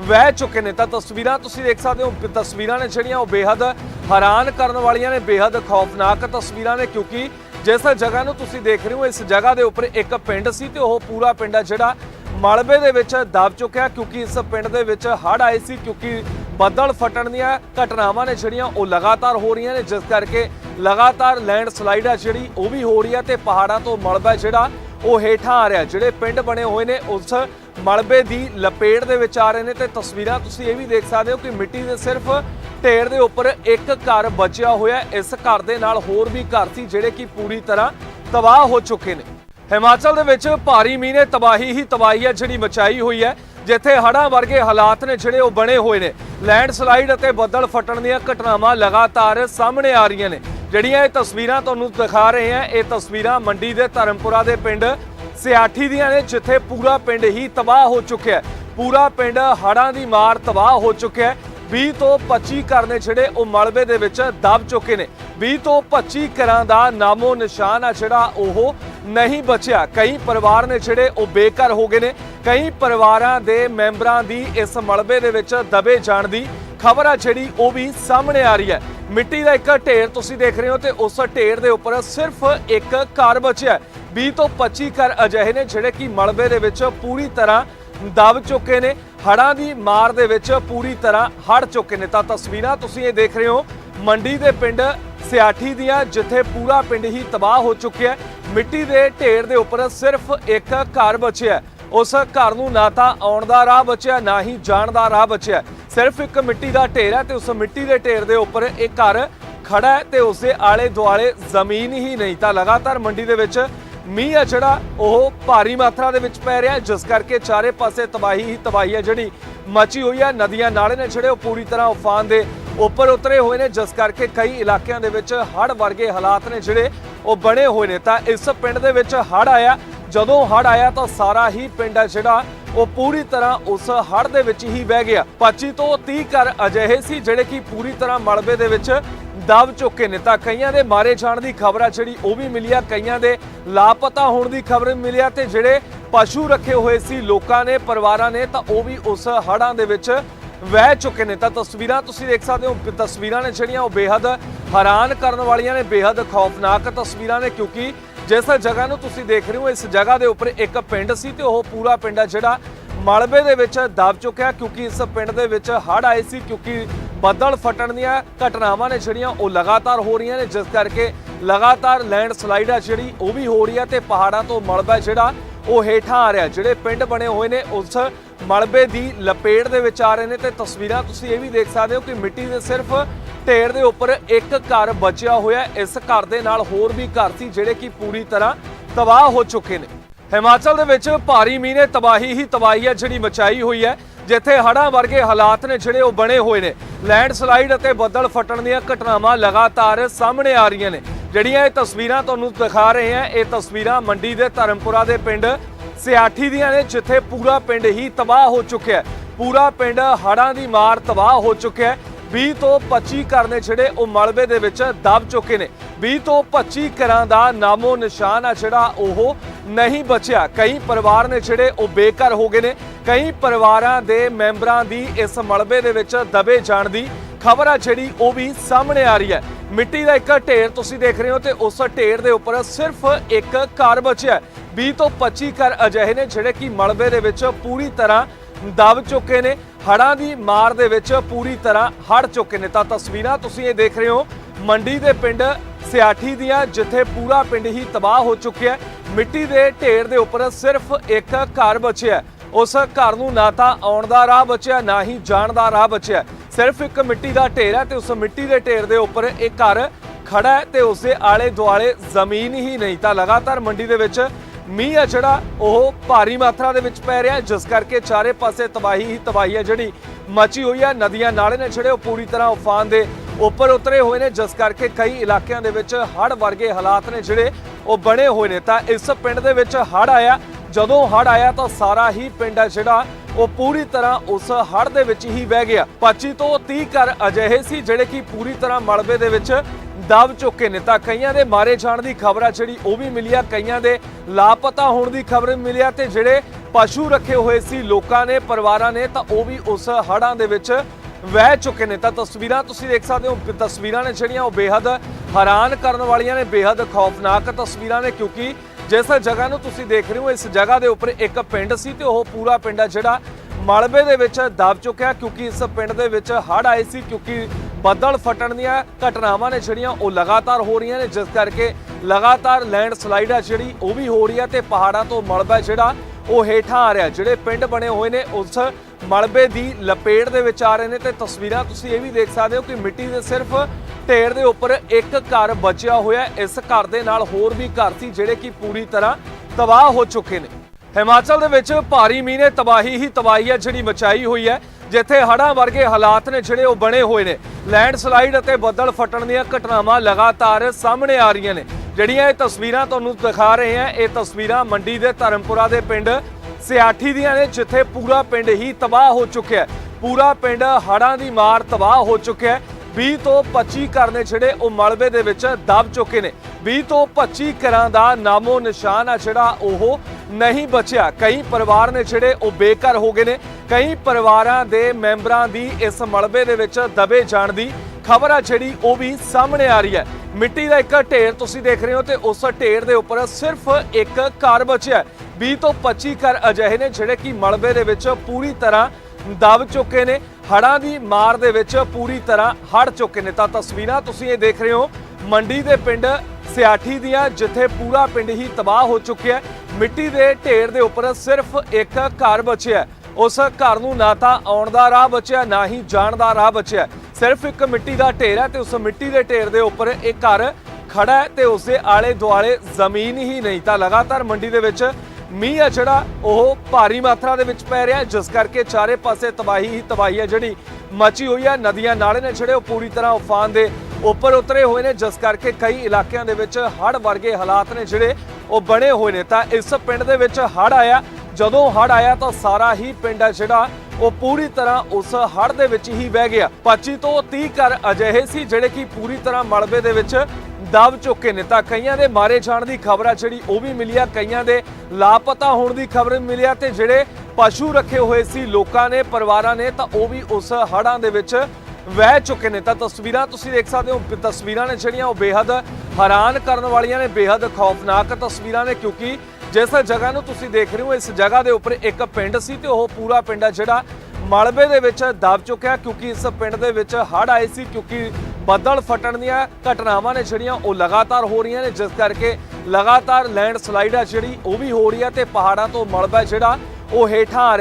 ਵਹਿ ਚੁੱਕੇ ਨੇ। ਤਾਂ ਤਸਵੀਰਾਂ ਤੁਸੀਂ ਦੇਖ ਸਕਦੇ ਹੋ, ਤਸਵੀਰਾਂ ਨੇ ਜਿਹੜੀਆਂ ਉਹ ਬੇਹੱਦ ਹੈਰਾਨ ਕਰਨ ਵਾਲੀਆਂ ਨੇ, ਬੇਹੱਦ ਖੌਫਨਾਕ ਤਸਵੀਰਾਂ ਨੇ ਕਿਉਂਕਿ ਜਿਸ ਜਗ੍ਹਾ ਨੂੰ ਤੁਸੀਂ ਦੇਖ ਰਹੇ ਹੋ, ਇਸ ਜਗ੍ਹਾ ਦੇ ਉੱਪਰ ਇੱਕ ਪਿੰਡ ਸੀ ਤੇ ਉਹ ਪੂਰਾ ਪਿੰਡ ਹੈ ਜਿਹੜਾ ਮਲਬੇ ਦੇ ਵਿੱਚ ਦਬ ਚੁੱਕਿਆ ਕਿਉਂਕਿ ਇਸ ਪਿੰਡ ਦੇ ਵਿੱਚ ਹੜ੍ਹ ਆਏ ਸੀ ਕਿਉਂਕਿ ਬੱਦਲ ਫਟਣ ਦੀਆਂ ਘਟਨਾਵਾਂ ਨੇ ਜਿਹੜੀਆਂ ਉਹ ਲਗਾਤਾਰ ਹੋ ਰਹੀਆਂ ਨੇ, ਜਿਸ ਕਰਕੇ ਲਗਾਤਾਰ ਲੈਂਡ ਸਲਾਈਡ ਆ ਜਿਹੜੀ, ਉਹ ਵੀ ਹੋ ਰਹੀ ਹੈ ਤੇ ਪਹਾੜਾਂ ਤੋਂ ਮਲਬਾ ਜਿਹੜਾ, ਉਹ ਹੇਠਾਂ ਆ ਰਿਹਾ। ਜਿਹੜੇ ਪਿੰਡ ਬਣੇ ਹੋਏ ਨੇ, ਉਸ ਮਲਬੇ ਦੀ ਲਪੇਟ ਦੇ ਵਿੱਚ ਆ ਰਹੇ ਨੇ ਤੇ ਤਸਵੀਰਾਂ ਤੁਸੀਂ ਇਹ ਵੀ ਦੇਖ ਸਕਦੇ ਹੋ ਕਿ ਮਿੱਟੀ ਦੇ ਸਿਰਫ ਢੇਰ ਦੇ ਉੱਪਰ ਇੱਕ ਘਰ ਬਚਿਆ ਹੋਇਆ ਇਸ ਘਰ ਦੇ ਨਾਲ ਹੋਰ ਵੀ ਘਰ ਸੀ, ਜਿਹੜੇ ਕਿ ਪੂਰੀ ਤਰ੍ਹਾਂ ਤਬਾਹ ਹੋ ਚੁੱਕੇ ਨੇ। ਹਿਮਾਚਲ ਦੇ ਵਿੱਚ ਭਾਰੀ ਮੀਂਹ ਨੇ ਤਬਾਹੀ ਹੀ ਤਬਾਹੀ ਹੈ, ਜਿਹੜੀ ਮਚਾਈ ਹੋਈ ਹੈ, ਜਿੱਥੇ ਹੜ੍ਹਾਂ ਵਰਗੇ ਹਾਲਾਤ ਨੇ ਜਿਹੜੇ ਉਹ ਬਣੇ ਹੋਏ ਨੇ। ਲੈਂਡ ਸਲਾਈਡ ਅਤੇ ਬੱਦਲ ਫਟਣ ਦੀਆਂ ਘਟਨਾਵਾਂ ਲਗਾਤਾਰ ਸਾਹਮਣੇ ਆ ਰਹੀਆਂ ਨੇ। ਜਿਹੜੀਆਂ ਇਹ ਤਸਵੀਰਾਂ ਤੁਹਾਨੂੰ ਦਿਖਾ ਰਹੇ ਹਾਂ, ਇਹ ਤਸਵੀਰਾਂ ਮੰਡੀ ਦੇ ਧਰਮਪੁਰਾ ਦੇ ਪਿੰਡ ਸਿਆਠੀ ਦੀਆਂ ਨੇ, ਜਿੱਥੇ ਪੂਰਾ ਪਿੰਡ ਹੀ ਤਬਾਹ ਹੋ ਚੁੱਕਿਆ ਹੈ। ਪੂਰਾ ਪਿੰਡ ਹੜ੍ਹਾਂ ਦੀ ਮਾਰ ਤਬਾਹ ਹੋ ਚੁੱਕਿਆ ਹੈ। 20 ਤੋਂ 25 ਘਰ ਨੇ ਜਿਹੜੇ ਉਹ ਮਲਬੇ ਦੇ ਵਿੱਚ ਦਬ ਚੁੱਕੇ ਨੇ। 20 ਤੋਂ 25 ਘਰਾਂ ਦਾ ਨਾਮੋ ਨਿਸ਼ਾਨ ਆ ਜਿਹੜਾ ਉਹ ਨਹੀਂ ਬਚਿਆ। ਕਈ ਪਰਿਵਾਰ ਨੇ ਜਿਹੜੇ ਉਹ ਬੇਘਰ ਹੋ ਗਏ ਨੇ। ਕਈ ਪਰਿਵਾਰਾਂ ਦੇ ਮੈਂਬਰਾਂ ਦੀ ਇਸ ਮਲਬੇ ਦੇ ਵਿੱਚ ਦਬੇ ਜਾਣ ਦੀ ਖਬਰ ਆ ਜਿਹੜੀ ਉਹ ਵੀ ਸਾਹਮਣੇ ਆ ਰਹੀ ਹੈ। ਮਿੱਟੀ ਦਾ ਇੱਕ ਢੇਰ ਤੁਸੀਂ ਦੇਖ ਰਹੇ ਹੋ ਤੇ ਉਸ ਢੇਰ ਦੇ ਉੱਪਰ ਸਿਰਫ ਇੱਕ ਘਰ ਬਚਿਆ ਹੈ। 20 ਤੋਂ 25 ਘਰ ਅਜਿਹੇ ਨੇ ਜਿਹੜੇ ਕਿ ਮਲਬੇ ਦੇ ਵਿੱਚ ਪੂਰੀ ਤਰ੍ਹਾਂ ਦਬ ਚੁੱਕੇ ਨੇ। ਹੜਾਂ ਦੀ ਮਾਰ ਦੇ ਵਿੱਚ ਪੂਰੀ ਤਰ੍ਹਾਂ ਹੜ ਚੁੱਕੇ ਨੇ। ਤਾਂ ਤਸਵੀਰਾਂ ਤੁਸੀਂ ਇਹ ਦੇਖ ਰਹੇ ਹੋ ਮੰਡੀ ਦੇ ਪਿੰਡ ਸਿਆਠੀ ਦੀਆਂ, ਜਿੱਥੇ ਪੂਰਾ ਪਿੰਡ ਹੀ ਤਬਾਹ ਹੋ ਚੁੱਕਿਆ ਮਿੱਟੀ ਦੇ ਢੇਰ ਦੇ ਉੱਪਰ ਸਿਰਫ ਇੱਕ ਘਰ ਬਚਿਆ ਉਸ ਘਰ ਨੂੰ ਨਾ ਤਾਂ ਆਉਣ ਦਾ ਰਾਹ ਬਚਿਆ, ਨਾ ਹੀ ਜਾਣ ਦਾ ਰਾਹ ਬਚਿਆ ਸਿਰਫ ਇੱਕ ਮਿੱਟੀ ਦਾ ਢੇਰ ਹੈ ਤੇ ਉਸ ਮਿੱਟੀ ਦੇ ਢੇਰ ਦੇ ਉੱਪਰ ਇਹ ਘਰ ਖੜਾ ਹੈ ਤੇ ਉਸੇ ਆਲੇ ਦੁਆਲੇ ਜ਼ਮੀਨ ਹੀ ਨਹੀਂ। ਤਾਂ ਲਗਾਤਾਰ ਮੰਡੀ ਦੇ ਵਿੱਚ ਮੀਂਹ ਆ ਜਿਹੜਾ, ਉਹ ਭਾਰੀ ਮਾਤਰਾ ਦੇ ਵਿੱਚ ਪੈ ਰਿਹਾ ਜਿਸ ਕਰਕੇ ਚਾਰੇ ਪਾਸੇ ਤਬਾਹੀ ਹੀ ਤਬਾਹੀ ਹੈ ਜਿਹੜੀ ਮਚੀ ਹੋਈ ਹੈ। ਨਦੀਆਂ ਨਾਲੇ ਨੇ ਜਿਹੜੇ ਉਹ ਪੂਰੀ ਤਰ੍ਹਾਂ ਉਫਾਨ ਦੇ ਉੱਪਰ ਉਤਰੇ ਹੋਏ ਨੇ, ਜਿਸ ਕਰਕੇ ਕਈ ਇਲਾਕਿਆਂ ਦੇ ਵਿੱਚ ਹੜ੍ਹ ਵਰਗੇ ਹਾਲਾਤ ਨੇ ਜਿਹੜੇ ਉਹ ਬਣੇ ਹੋਏ ਨੇ। ਤਾਂ ਇਸ ਪਿੰਡ ਦੇ ਵਿੱਚ ਹੜ੍ਹ ਆਇਆ। ਜਦੋਂ ਹੜ੍ਹ ਆਇਆ ਤਾਂ ਸਾਰਾ ਹੀ ਪਿੰਡ ਹੈ ਜਿਹੜਾ ਉਹ ਪੂਰੀ ਤਰ੍ਹਾਂ ਉਸ ਹੜ੍ਹ ਦੇ ਵਿੱਚ ਹੀ ਵਹਿ ਗਿਆ। 25 ਤੋਂ 30 ਘਰ ਅਜਿਹੇ ਸੀ ਜਿਹੜੇ ਕਿ ਪੂਰੀ ਤਰ੍ਹਾਂ ਮਲਬੇ ਦੇ ਵਿੱਚ ਦਬ ਚੁੱਕੇ ਨੇ। ਤਾਂ ਕਈਆਂ ਦੇ ਮਾਰੇ ਜਾਣ ਦੀ ਖਬਰ ਆ ਜਿਹੜੀ ਉਹ ਵੀ ਮਿਲੀ ਆ। ਕਈਆਂ ਦੇ ਲਾਪਤਾ ਹੋਣ ਦੀ ਖਬਰ ਮਿਲੀ ਆ ਤੇ ਜਿਹੜੇ ਪਸ਼ੂ ਰੱਖੇ ਹੋਏ ਸੀ ਲੋਕਾਂ ਨੇ, ਪਰਿਵਾਰਾਂ ਨੇ, ਤਾਂ ਉਹ ਵੀ ਉਸ ਹੜ੍ਹਾਂ ਦੇ ਵਿੱਚ ਵਹਿ ਚੁੱਕੇ ਨੇ। ਤਾਂ ਤਸਵੀਰਾਂ ਤੁਸੀਂ ਦੇਖ ਸਕਦੇ ਹੋ। ਤਸਵੀਰਾਂ ਨੇ ਜਿਹੜੀਆਂ ਉਹ ਬੇਹੱਦ ਹੈਰਾਨ ਕਰਨ ਵਾਲੀਆਂ ਨੇ, ਬੇਹੱਦ ਖੌਫਨਾਕ ਤਸਵੀਰਾਂ ਨੇ। ਕਿਉਂਕਿ ਜਿਸ ਜਗ੍ਹਾ ਨੂੰ ਤੁਸੀਂ ਦੇਖ ਰਹੇ ਹੋ, ਇਸ ਜਗ੍ਹਾ ਦੇ ਉੱਪਰ ਇੱਕ ਪਿੰਡ ਸੀ ਤੇ ਉਹ ਪੂਰਾ ਪਿੰਡ ਹੈ ਜਿਹੜਾ ਮਲਬੇ ਦੇ ਵਿੱਚ ਦਬ ਚੁੱਕਿਆ ਕਿਉਂਕਿ ਇਸ ਪਿੰਡ ਦੇ ਵਿੱਚ ਹੜ੍ਹ ਆਏ ਸੀ, ਕਿਉਂਕਿ ਬੱਦਲ ਫਟਣ ਦੀਆਂ ਘਟਨਾਵਾਂ ਨੇ ਜਿਹੜੀਆਂ ਉਹ ਲਗਾਤਾਰ ਹੋ ਰਹੀਆਂ ਨੇ। ਜਿਸ ਕਰਕੇ ਲਗਾਤਾਰ ਲੈਂਡ ਸਲਾਈਡ ਆ ਜਿਹੜੀ ਉਹ ਵੀ ਹੋ ਰਹੀ ਹੈ ਤੇ ਪਹਾੜਾਂ ਤੋਂ ਮਲਬਾ ਜਿਹੜਾ ਉਹ ਹੇਠਾਂ ਆ ਰਿਹਾ। ਜਿਹੜੇ ਪਿੰਡ ਬਣੇ ਹੋਏ ਨੇ, ਉਸ ਮਲਬੇ ਦੀ ਲਪੇਟ ਦੇ ਵਿੱਚ ਆ ਰਹੇ ਨੇ ਤੇ ਤਸਵੀਰਾਂ ਤੁਸੀਂ ਇਹ ਵੀ ਦੇਖ ਸਕਦੇ ਹੋ ਕਿ ਮਿੱਟੀ ਦੇ ਸਿਰਫ ਢੇਰ ਦੇ ਉੱਪਰ ਇੱਕ ਘਰ ਬਚਿਆ ਹੋਇਆ ਇਸ ਘਰ ਦੇ ਨਾਲ ਹੋਰ ਵੀ ਘਰ ਸੀ, ਜਿਹੜੇ ਕਿ ਪੂਰੀ ਤਰ੍ਹਾਂ ਤਬਾਹ ਹੋ ਚੁੱਕੇ ਨੇ। ਹਿਮਾਚਲ ਦੇ ਵਿੱਚ ਭਾਰੀ ਮੀਂਹ ਨੇ ਤਬਾਹੀ ਹੀ ਤਬਾਹੀ ਹੈ, ਜਿਹੜੀ ਮਚਾਈ ਹੋਈ ਹੈ। ਜਿੱਥੇ ਹੜ੍ਹਾਂ ਵਰਗੇ ਹਾਲਾਤ ਨੇ ਜਿਹੜੇ ਉਹ ਬਣੇ ਹੋਏ ਨੇ। ਲੈਂਡ ਸਲਾਈਡ ਅਤੇ ਬੱਦਲ ਫਟਣ ਦੀਆਂ ਘਟਨਾਵਾਂ ਲਗਾਤਾਰ ਸਾਹਮਣੇ ਆ ਰਹੀਆਂ ਨੇ। ਜਿਹੜੀਆਂ ਇਹ ਤਸਵੀਰਾਂ ਤੁਹਾਨੂੰ ਦਿਖਾ ਰਹੇ ਹਾਂ, ਇਹ ਤਸਵੀਰਾਂ ਮੰਡੀ ਦੇ ਧਰਮਪੁਰਾ ਦੇ ਪਿੰਡ ਸਿਆਠੀ ਦੀਆਂ ਨੇ, ਜਿੱਥੇ ਪੂਰਾ ਪਿੰਡ ਹੀ ਤਬਾਹ ਹੋ ਚੁੱਕਿਆ ਹੈ। ਪੂਰਾ ਪਿੰਡ ਹੜ੍ਹਾਂ ਦੀ ਮਾਰ ਤਬਾਹ ਹੋ ਚੁੱਕਿਆ ਹੈ। 20 ਤੋਂ 25 ਘਰ ਨੇ ਜਿਹੜੇ ਉਹ ਮਲਬੇ ਦੇ ਵਿੱਚ ਦਬ ਚੁੱਕੇ ਨੇ। 20 ਤੋਂ 25 ਘਰਾਂ ਦਾ ਨਾਮੋ ਨਿਸ਼ਾਨ ਆ ਜਿਹੜਾ, ਉਹ ਨਹੀਂ ਬਚਿਆ। ਕਈ ਪਰਿਵਾਰ ਨੇ ਜਿਹੜੇ ਉਹ ਬੇਘਰ ਹੋ ਗਏ ਨੇ। ਕਈ ਪਰਿਵਾਰਾਂ ਦੇ ਮੈਂਬਰਾਂ ਦੀ ਇਸ ਮਲਬੇ ਦੇ ਵਿੱਚ ਦਬੇ ਜਾਣ ਦੀ ਖਬਰ ਆ ਜਿਹੜੀ, ਉਹ ਵੀ ਸਾਹਮਣੇ ਆ ਰਹੀ ਹੈ। ਮਿੱਟੀ ਦਾ ਇੱਕ ਢੇਰ ਤੁਸੀਂ ਦੇਖ ਰਹੇ ਹੋ ਤੇ ਉਸ ਢੇਰ ਦੇ ਉੱਪਰ ਸਿਰਫ ਇੱਕ ਘਰ ਬਚਿਆ ਹੈ। 20 ਤੋਂ 25 ਘਰ ਅਜਿਹੇ ਨੇ ਜਿਹੜੇ ਕਿ ਮਲਬੇ ਦੇ ਵਿੱਚ ਪੂਰੀ ਤਰ੍ਹਾਂ ਦਬ ਚੁੱਕੇ ਨੇ ਹੜਾਂ ਦੀ ਮਾਰ ਦੇ ਵਿੱਚ ਪੂਰੀ ਤਰ੍ਹਾਂ ਹੜ ਚੁੱਕੇ ਨੇ। ਤਾਂ ਤਸਵੀਰਾਂ ਤੁਸੀਂ ਇਹ ਦੇਖ ਰਹੇ ਹੋ, ਮੰਡੀ ਦੇ ਪਿੰਡ ਸਿਆਠੀ ਦੀਆਂ, ਜਿੱਥੇ ਪੂਰਾ ਪਿੰਡ ਹੀ ਤਬਾਹ ਹੋ ਚੁੱਕਿਆ ਮਿੱਟੀ ਦੇ ਢੇਰ ਦੇ ਉੱਪਰ ਸਿਰਫ ਇੱਕ ਘਰ ਬਚਿਆ ਉਸ ਘਰ ਨੂੰ ਨਾ ਤਾਂ ਆਉਣ ਦਾ ਰਾਹ ਬਚਿਆ, ਨਾ ਹੀ ਜਾਣ ਦਾ ਰਾਹ ਬਚਿਆ ਸਿਰਫ ਇੱਕ ਮਿੱਟੀ ਦਾ ਢੇਰ ਹੈ ਤੇ ਉਸ ਮਿੱਟੀ ਦੇ ਢੇਰ ਦੇ ਉੱਪਰ ਇਹ ਘਰ ਖੜਾ ਹੈ ਤੇ ਉਸ ਦੇ ਆਲੇ ਦੁਆਲੇ ਜ਼ਮੀਨ ਹੀ ਨਹੀਂ ਤਾਂ ਲਗਾਤਾਰ ਮੰਡੀ ਦੇ ਵਿੱਚ ਮੀਂਹ ਆ ਜਿਹੜਾ ਉਹ ਭਾਰੀ ਮਾਤਰਾ ਦੇ ਵਿੱਚ ਪੈ ਰਿਹਾ ਜਿਸ ਕਰਕੇ ਚਾਰੇ ਪਾਸੇ ਤਬਾਹੀ ਹੀ ਤਬਾਹੀ ਹੈ ਜਿਹੜੀ ਮਚੀ ਹੋਈ ਹੈ। ਨਦੀਆਂ ਨਾਲੇ ਨੇ ਜਿਹੜੇ ਉਹ ਪੂਰੀ ਤਰ੍ਹਾਂ ਉਫਾਨ ਦੇ ਉੱਪਰ ਉਤਰੇ ਹੋਏ ਨੇ, ਜਿਸ ਕਰਕੇ ਕਈ ਇਲਾਕਿਆਂ ਦੇ ਵਿੱਚ ਹੜ੍ਹ ਵਰਗੇ ਹਾਲਾਤ ਨੇ ਜਿਹੜੇ ਉਹ ਬਣੇ ਹੋਏ ਨੇ। ਤਾਂ ਇਸ ਪਿੰਡ ਦੇ ਵਿੱਚ ਹੜ੍ਹ ਆਇਆ। ਜਦੋਂ ਹੜ੍ਹ ਆਇਆ ਤਾਂ ਸਾਰਾ ਹੀ ਪਿੰਡ ਹੈ ਜਿਹੜਾ ਉਹ ਪੂਰੀ ਤਰ੍ਹਾਂ ਉਸ ਹੜ ਦੇ ਵਿੱਚ ਹੀ ਵਹਿ ਗਿਆ। 25 ਤੋਂ 30 ਘਰ ਅਜਿਹੇ ਸੀ ਜਿਹੜੇ ਕਿ ਪੂਰੀ ਤਰ੍ਹਾਂ ਮਲਬੇ ਦੇ ਵਿੱਚ ਦਬ ਚੁੱਕੇ ਨੇ। ਤਾਂ ਕਈਆਂ ਦੇ ਮਾਰੇ ਜਾਣ ਦੀ ਖਬਰ ਆ ਜਿਹੜੀ ਉਹ ਵੀ ਮਿਲੀ ਆ ਕਈਆਂ ਦੇ ਲਾਪਤਾ ਹੋਣ ਦੀ ਖਬਰ ਮਿਲੀ ਆ ਤੇ ਜਿਹੜੇ ਪਸ਼ੂ ਰੱਖੇ ਹੋਏ ਸੀ ਲੋਕਾਂ ਨੇ, ਪਰਿਵਾਰਾਂ ਨੇ, ਤਾਂ ਉਹ ਵੀ ਉਸ ਹੜਾਂ ਦੇ ਵਿੱਚ ਵਹਿ ਚੁੱਕੇ ਨੇ। ਤਾਂ ਤਸਵੀਰਾਂ ਤੁਸੀਂ ਦੇਖ ਸਕਦੇ ਹੋ, ਤਸਵੀਰਾਂ ਨੇ ਜਿਹੜੀਆਂ ਉਹ ਬੇਹੱਦ ਹੈਰਾਨ ਕਰਨ ਵਾਲੀਆਂ ਨੇ, ਬੇਹੱਦ ਖੌਫਨਾਕ ਤਸਵੀਰਾਂ ਨੇ ਕਿਉਂਕਿ ਜਿਸ ਜਗ੍ਹਾ ਨੂੰ ਤੁਸੀਂ ਦੇਖ ਰਹੇ ਹੋ, ਇਸ ਜਗ੍ਹਾ ਦੇ ਉੱਪਰ ਇੱਕ ਪਿੰਡ ਸੀ ਤੇ ਉਹ ਪੂਰਾ ਪਿੰਡ ਆ ਜਿਹੜਾ ਮਲਬੇ ਦੇ ਵਿੱਚ ਦਬ ਚੁੱਕਿਆ ਕਿਉਂਕਿ ਇਸ ਪਿੰਡ ਦੇ ਵਿੱਚ ਹੜ੍ਹ ਆਏ ਸੀ, ਕਿਉਂਕਿ ਬੱਦਲ ਫਟਣ ਦੀਆਂ ਘਟਨਾਵਾਂ ਨੇ ਜਿਹੜੀਆਂ ਉਹ ਲਗਾਤਾਰ ਹੋ ਰਹੀਆਂ ਨੇ, ਜਿਸ ਕਰਕੇ ਲਗਾਤਾਰ ਲੈਂਡ ਸਲਾਈਡ ਆ ਜਿਹੜੀ ਉਹ ਵੀ ਹੋ ਰਹੀ ਹੈ ਤੇ ਪਹਾੜਾਂ ਤੋਂ ਮਲਬਾ ਜਿਹੜਾ ਉਹ ਹੇਠਾਂ ਆ ਰਿਹਾ। ਜਿਹੜੇ ਪਿੰਡ ਬਣੇ ਹੋਏ ਨੇ, ਉਸ ਮਲਬੇ ਦੀ ਲਪੇਟ ਦੇ ਵਿੱਚ ਆ ਰਹੇ ਨੇ ਤੇ ਤਸਵੀਰਾਂ ਤੁਸੀਂ ਇਹ ਵੀ ਦੇਖ ਸਕਦੇ ਹੋ ਕਿ ਮਿੱਟੀ ਦੇ ਸਿਰਫ ਢੇਰ ਦੇ ਉੱਪਰ ਇੱਕ ਘਰ ਬਚਿਆ ਹੋਇਆ ਇਸ ਘਰ ਦੇ ਨਾਲ ਹੋਰ ਵੀ ਘਰ ਸੀ, ਜਿਹੜੇ ਕਿ ਪੂਰੀ ਤਰ੍ਹਾਂ ਤਬਾਹ ਹੋ ਚੁੱਕੇ ਨੇ। ਹਿਮਾਚਲ ਦੇ ਵਿੱਚ ਭਾਰੀ ਮੀਂਹ ਨੇ ਤਬਾਹੀ ਹੀ ਤਬਾਹੀ ਹੈ, ਜਿਹੜੀ ਮਚਾਈ ਹੋਈ ਹੈ, ਜਿੱਥੇ ਹੜ੍ਹਾਂ ਵਰਗੇ ਹਾਲਾਤ ਨੇ ਜਿਹੜੇ ਉਹ ਬਣੇ ਹੋਏ ਨੇ। ਲੈਂਡ ਸਲਾਈਡ ਅਤੇ ਬੱਦਲ ਫਟਣ ਦੀਆਂ ਘਟਨਾਵਾਂ ਲਗਾਤਾਰ ਸਾਹਮਣੇ ਆ ਰਹੀਆਂ ਨੇ। ਜਿਹੜੀਆਂ ਇਹ ਤਸਵੀਰਾਂ ਤੁਹਾਨੂੰ ਦਿਖਾ ਰਹੇ ਹਾਂ, ਇਹ ਤਸਵੀਰਾਂ ਮੰਡੀ ਦੇ ਧਰਮਪੁਰਾ ਦੇ ਪਿੰਡ ਸਿਆਠੀ ਦੀਆਂ ਨੇ, ਜਿੱਥੇ ਪੂਰਾ ਪਿੰਡ ਹੀ ਤਬਾਹ ਹੋ ਚੁੱਕਿਆ ਹੈ। ਪੂਰਾ ਪਿੰਡ ਹੜ੍ਹਾਂ ਦੀ ਮਾਰ ਤਬਾਹ ਹੋ ਚੁੱਕਿਆ ਹੈ। 20 ਤੋਂ 25 ਘਰ ਨੇ ਜਿਹੜੇ ਉਹ ਮਲਬੇ ਦੇ ਵਿੱਚ ਦਬ ਚੁੱਕੇ ਨੇ। 20 ਤੋਂ 25 ਘਰਾਂ ਦਾ ਨਾਮੋ ਨਿਸ਼ਾਨ ਆ ਜਿਹੜਾ ਉਹ ਨਹੀਂ ਬਚਿਆ। ਕਈ ਪਰਿਵਾਰ ਨੇ ਜਿਹੜੇ ਉਹ ਬੇਘਰ ਹੋ ਗਏ ਨੇ। ਕਈ ਪਰਿਵਾਰਾਂ ਦੇ ਮੈਂਬਰਾਂ ਦੀ ਇਸ ਮਲਬੇ ਦੇ ਵਿੱਚ ਦਬੇ ਜਾਣ ਦੀ ਖਬਰ ਆ ਜਿਹੜੀ ਉਹ ਵੀ ਸਾਹਮਣੇ ਆ ਰਹੀ ਹੈ। ਮਿੱਟੀ ਦਾ ਇੱਕ ਢੇਰ ਤੁਸੀਂ ਦੇਖ ਰਹੇ ਹੋ ਤੇ ਉਸ ਢੇਰ ਦੇ ਉੱਪਰ ਸਿਰਫ ਇੱਕ ਘਰ ਬਚਿਆ ਹੈ। 20 ਤੋਂ 25 ਘਰ ਅਜਿਹੇ ਨੇ ਜਿਹੜੇ ਕਿ ਮਲਬੇ ਦੇ ਵਿੱਚ ਪੂਰੀ ਤਰ੍ਹਾਂ ਦਬ ਚੁੱਕੇ ਨੇ। ਹੜਾਂ ਦੀ ਮਾਰ ਦੇ ਵਿੱਚ ਪੂਰੀ ਤਰ੍ਹਾਂ ਹੜ ਚੁੱਕੇ ਨੇ। ਤਾਂ ਤਸਵੀਰਾਂ ਤੁਸੀਂ ਇਹ ਦੇਖ ਰਹੇ ਹੋ, ਮੰਡੀ ਦੇ ਪਿੰਡ ਸਿਆਠੀ ਦੀਆਂ, ਜਿੱਥੇ ਪੂਰਾ ਪਿੰਡ ਹੀ ਤਬਾਹ ਹੋ ਚੁੱਕਿਆ ਹੈ। ਮਿੱਟੀ ਦੇ ਢੇਰ ਦੇ ਉੱਪਰ ਸਿਰਫ ਇੱਕ ਘਰ ਬਚਿਆ ਉਸ ਘਰ ਨੂੰ ਨਾ ਤਾਂ ਆਉਣ ਦਾ ਰਾਹ ਬਚਿਆ, ਨਾ ਹੀ ਜਾਣ ਦਾ ਰਾਹ ਬਚਿਆ ਸਿਰਫ ਇੱਕ ਮਿੱਟੀ ਦਾ ਢੇਰ ਹੈ ਤੇ ਉਸ ਮਿੱਟੀ ਦੇ ਢੇਰ ਦੇ ਉੱਪਰ ਇਹ ਘਰ ਖੜਾ ਹੈ ਤੇ ਉਸ ਦੇ ਆਲੇ ਦੁਆਲੇ ਜ਼ਮੀਨ ਹੀ ਨਹੀਂ। ਤਾਂ ਲਗਾਤਾਰ ਮੰਡੀ ਦੇ ਵਿੱਚ ਮੀਂਹ ਆ ਜਿਹੜਾ, ਉਹ ਭਾਰੀ ਮਾਤਰਾ ਦੇ ਵਿੱਚ ਪੈ ਰਿਹਾ ਜਿਸ ਕਰਕੇ ਚਾਰੇ ਪਾਸੇ ਤਬਾਹੀ ਹੀ ਤਬਾਹੀ ਹੈ ਜਿਹੜੀ ਮਚੀ ਹੋਈ ਹੈ। ਨਦੀਆਂ ਨਾਲੇ ਨੇ ਜਿਹੜੇ ਉਹ ਪੂਰੀ ਤਰ੍ਹਾਂ ਉਫਾਨ ਦੇ ਉੱਪਰ ਉਤਰੇ ਹੋਏ ਨੇ, ਜਿਸ ਕਰਕੇ ਕਈ ਇਲਾਕਿਆਂ ਦੇ ਵਿੱਚ ਹੜ੍ਹ ਵਰਗੇ ਹਾਲਾਤ ਨੇ ਜਿਹੜੇ ਉਹ ਬਣੇ ਹੋਏ ਨੇ। ਤਾਂ ਇਸ ਪਿੰਡ ਦੇ ਵਿੱਚ ਹੜ੍ਹ ਆਇਆ। ਜਦੋਂ ਹੜ੍ਹ ਆਇਆ ਤਾਂ ਸਾਰਾ ਹੀ ਪਿੰਡ ਹੈ ਜਿਹੜਾ, ਉਹ ਪੂਰੀ ਤਰ੍ਹਾਂ ਉਸ ਹੜ੍ਹ ਦੇ ਵਿੱਚ ਹੀ ਵਹਿ ਗਿਆ। 25 ਤੋਂ 30 ਘਰ ਅਜਿਹੇ ਸੀ ਜਿਹੜੇ ਕਿ ਪੂਰੀ ਤਰ੍ਹਾਂ ਮਲਬੇ ਦੇ ਵਿੱਚ ਦਬ ਚੁੱਕੇ ਨੇ ਤਾਂ ਕਈਆਂ ਦੇ ਮਾਰੇ ਜਾਣ ਦੀ ਖਬਰ ਆ ਜਿਹੜੀ ਉਹ ਵੀ ਮਿਲੀ ਆ। ਕਈਆਂ ਦੇ ਲਾਪਤਾ ਹੋਣ ਦੀ ਖਬਰ ਮਿਲੀ ਆ ਤੇ ਜਿਹੜੇ ਪਸ਼ੂ ਰੱਖੇ ਹੋਏ ਸੀ ਲੋਕਾਂ ਨੇ, ਪਰਿਵਾਰਾਂ ਨੇ ਤਾਂ ਉਹ ਵੀ ਉਸ ਹੜਾਂ ਦੇ ਵਿੱਚ ਵਹਿ ਚੁੱਕੇ ਨੇ। ਤਾਂ ਤਸਵੀਰਾਂ ਤੁਸੀਂ ਦੇਖ ਸਕਦੇ ਹੋ ਤਸਵੀਰਾਂ ਨੇ ਜਿਹੜੀਆਂ ਉਹ ਬੇहद ਹੈਰਾਨ ਕਰਨ ਵਾਲੀਆਂ ਨੇ ਬੇहद ਖੌਫਨਾਕ ਤਸਵੀਰਾਂ ਨੇ ਕਿਉਂਕਿ ਜਿਸ ਜਗ੍ਹਾ ਨੂੰ ਤੁਸੀਂ ਦੇਖ ਰਹੇ ਹੋ, ਇਸ ਜਗ੍ਹਾ ਦੇ ਉੱਪਰ ਇੱਕ ਪਿੰਡ ਸੀ ਤੇ ਉਹ ਪੂਰਾ ਪਿੰਡ ਜਿਹੜਾ ਮਲਬੇ ਦੇ ਵਿੱਚ ਦਬ ਚੁੱਕਿਆ ਕਿਉਂਕਿ ਇਸ ਪਿੰਡ ਦੇ ਵਿੱਚ ਹੜ ਆਏ ਸੀ ਕਿਉਂਕਿ ਬੱਦਲ ਫਟਣ ਦੀਆਂ ਘਟਨਾਵਾਂ ਨੇ ਜਿਹੜੀਆਂ ਉਹ ਲਗਾਤਾਰ ਹੋ ਰਹੀਆਂ ਨੇ, ਜਿਸ ਕਰਕੇ ਲਗਾਤਾਰ ਲੈਂਡ ਸਲਾਈਡ ਆ ਜਿਹੜੀ ਉਹ ਵੀ ਹੋ ਰਹੀ ਹੈ ਤੇ ਪਹਾੜਾਂ ਤੋਂ ਮਲਬਾ ਜਿਹੜਾ ਉਹ ਹੇਠਾਂ ਆ ਰਿਹਾ।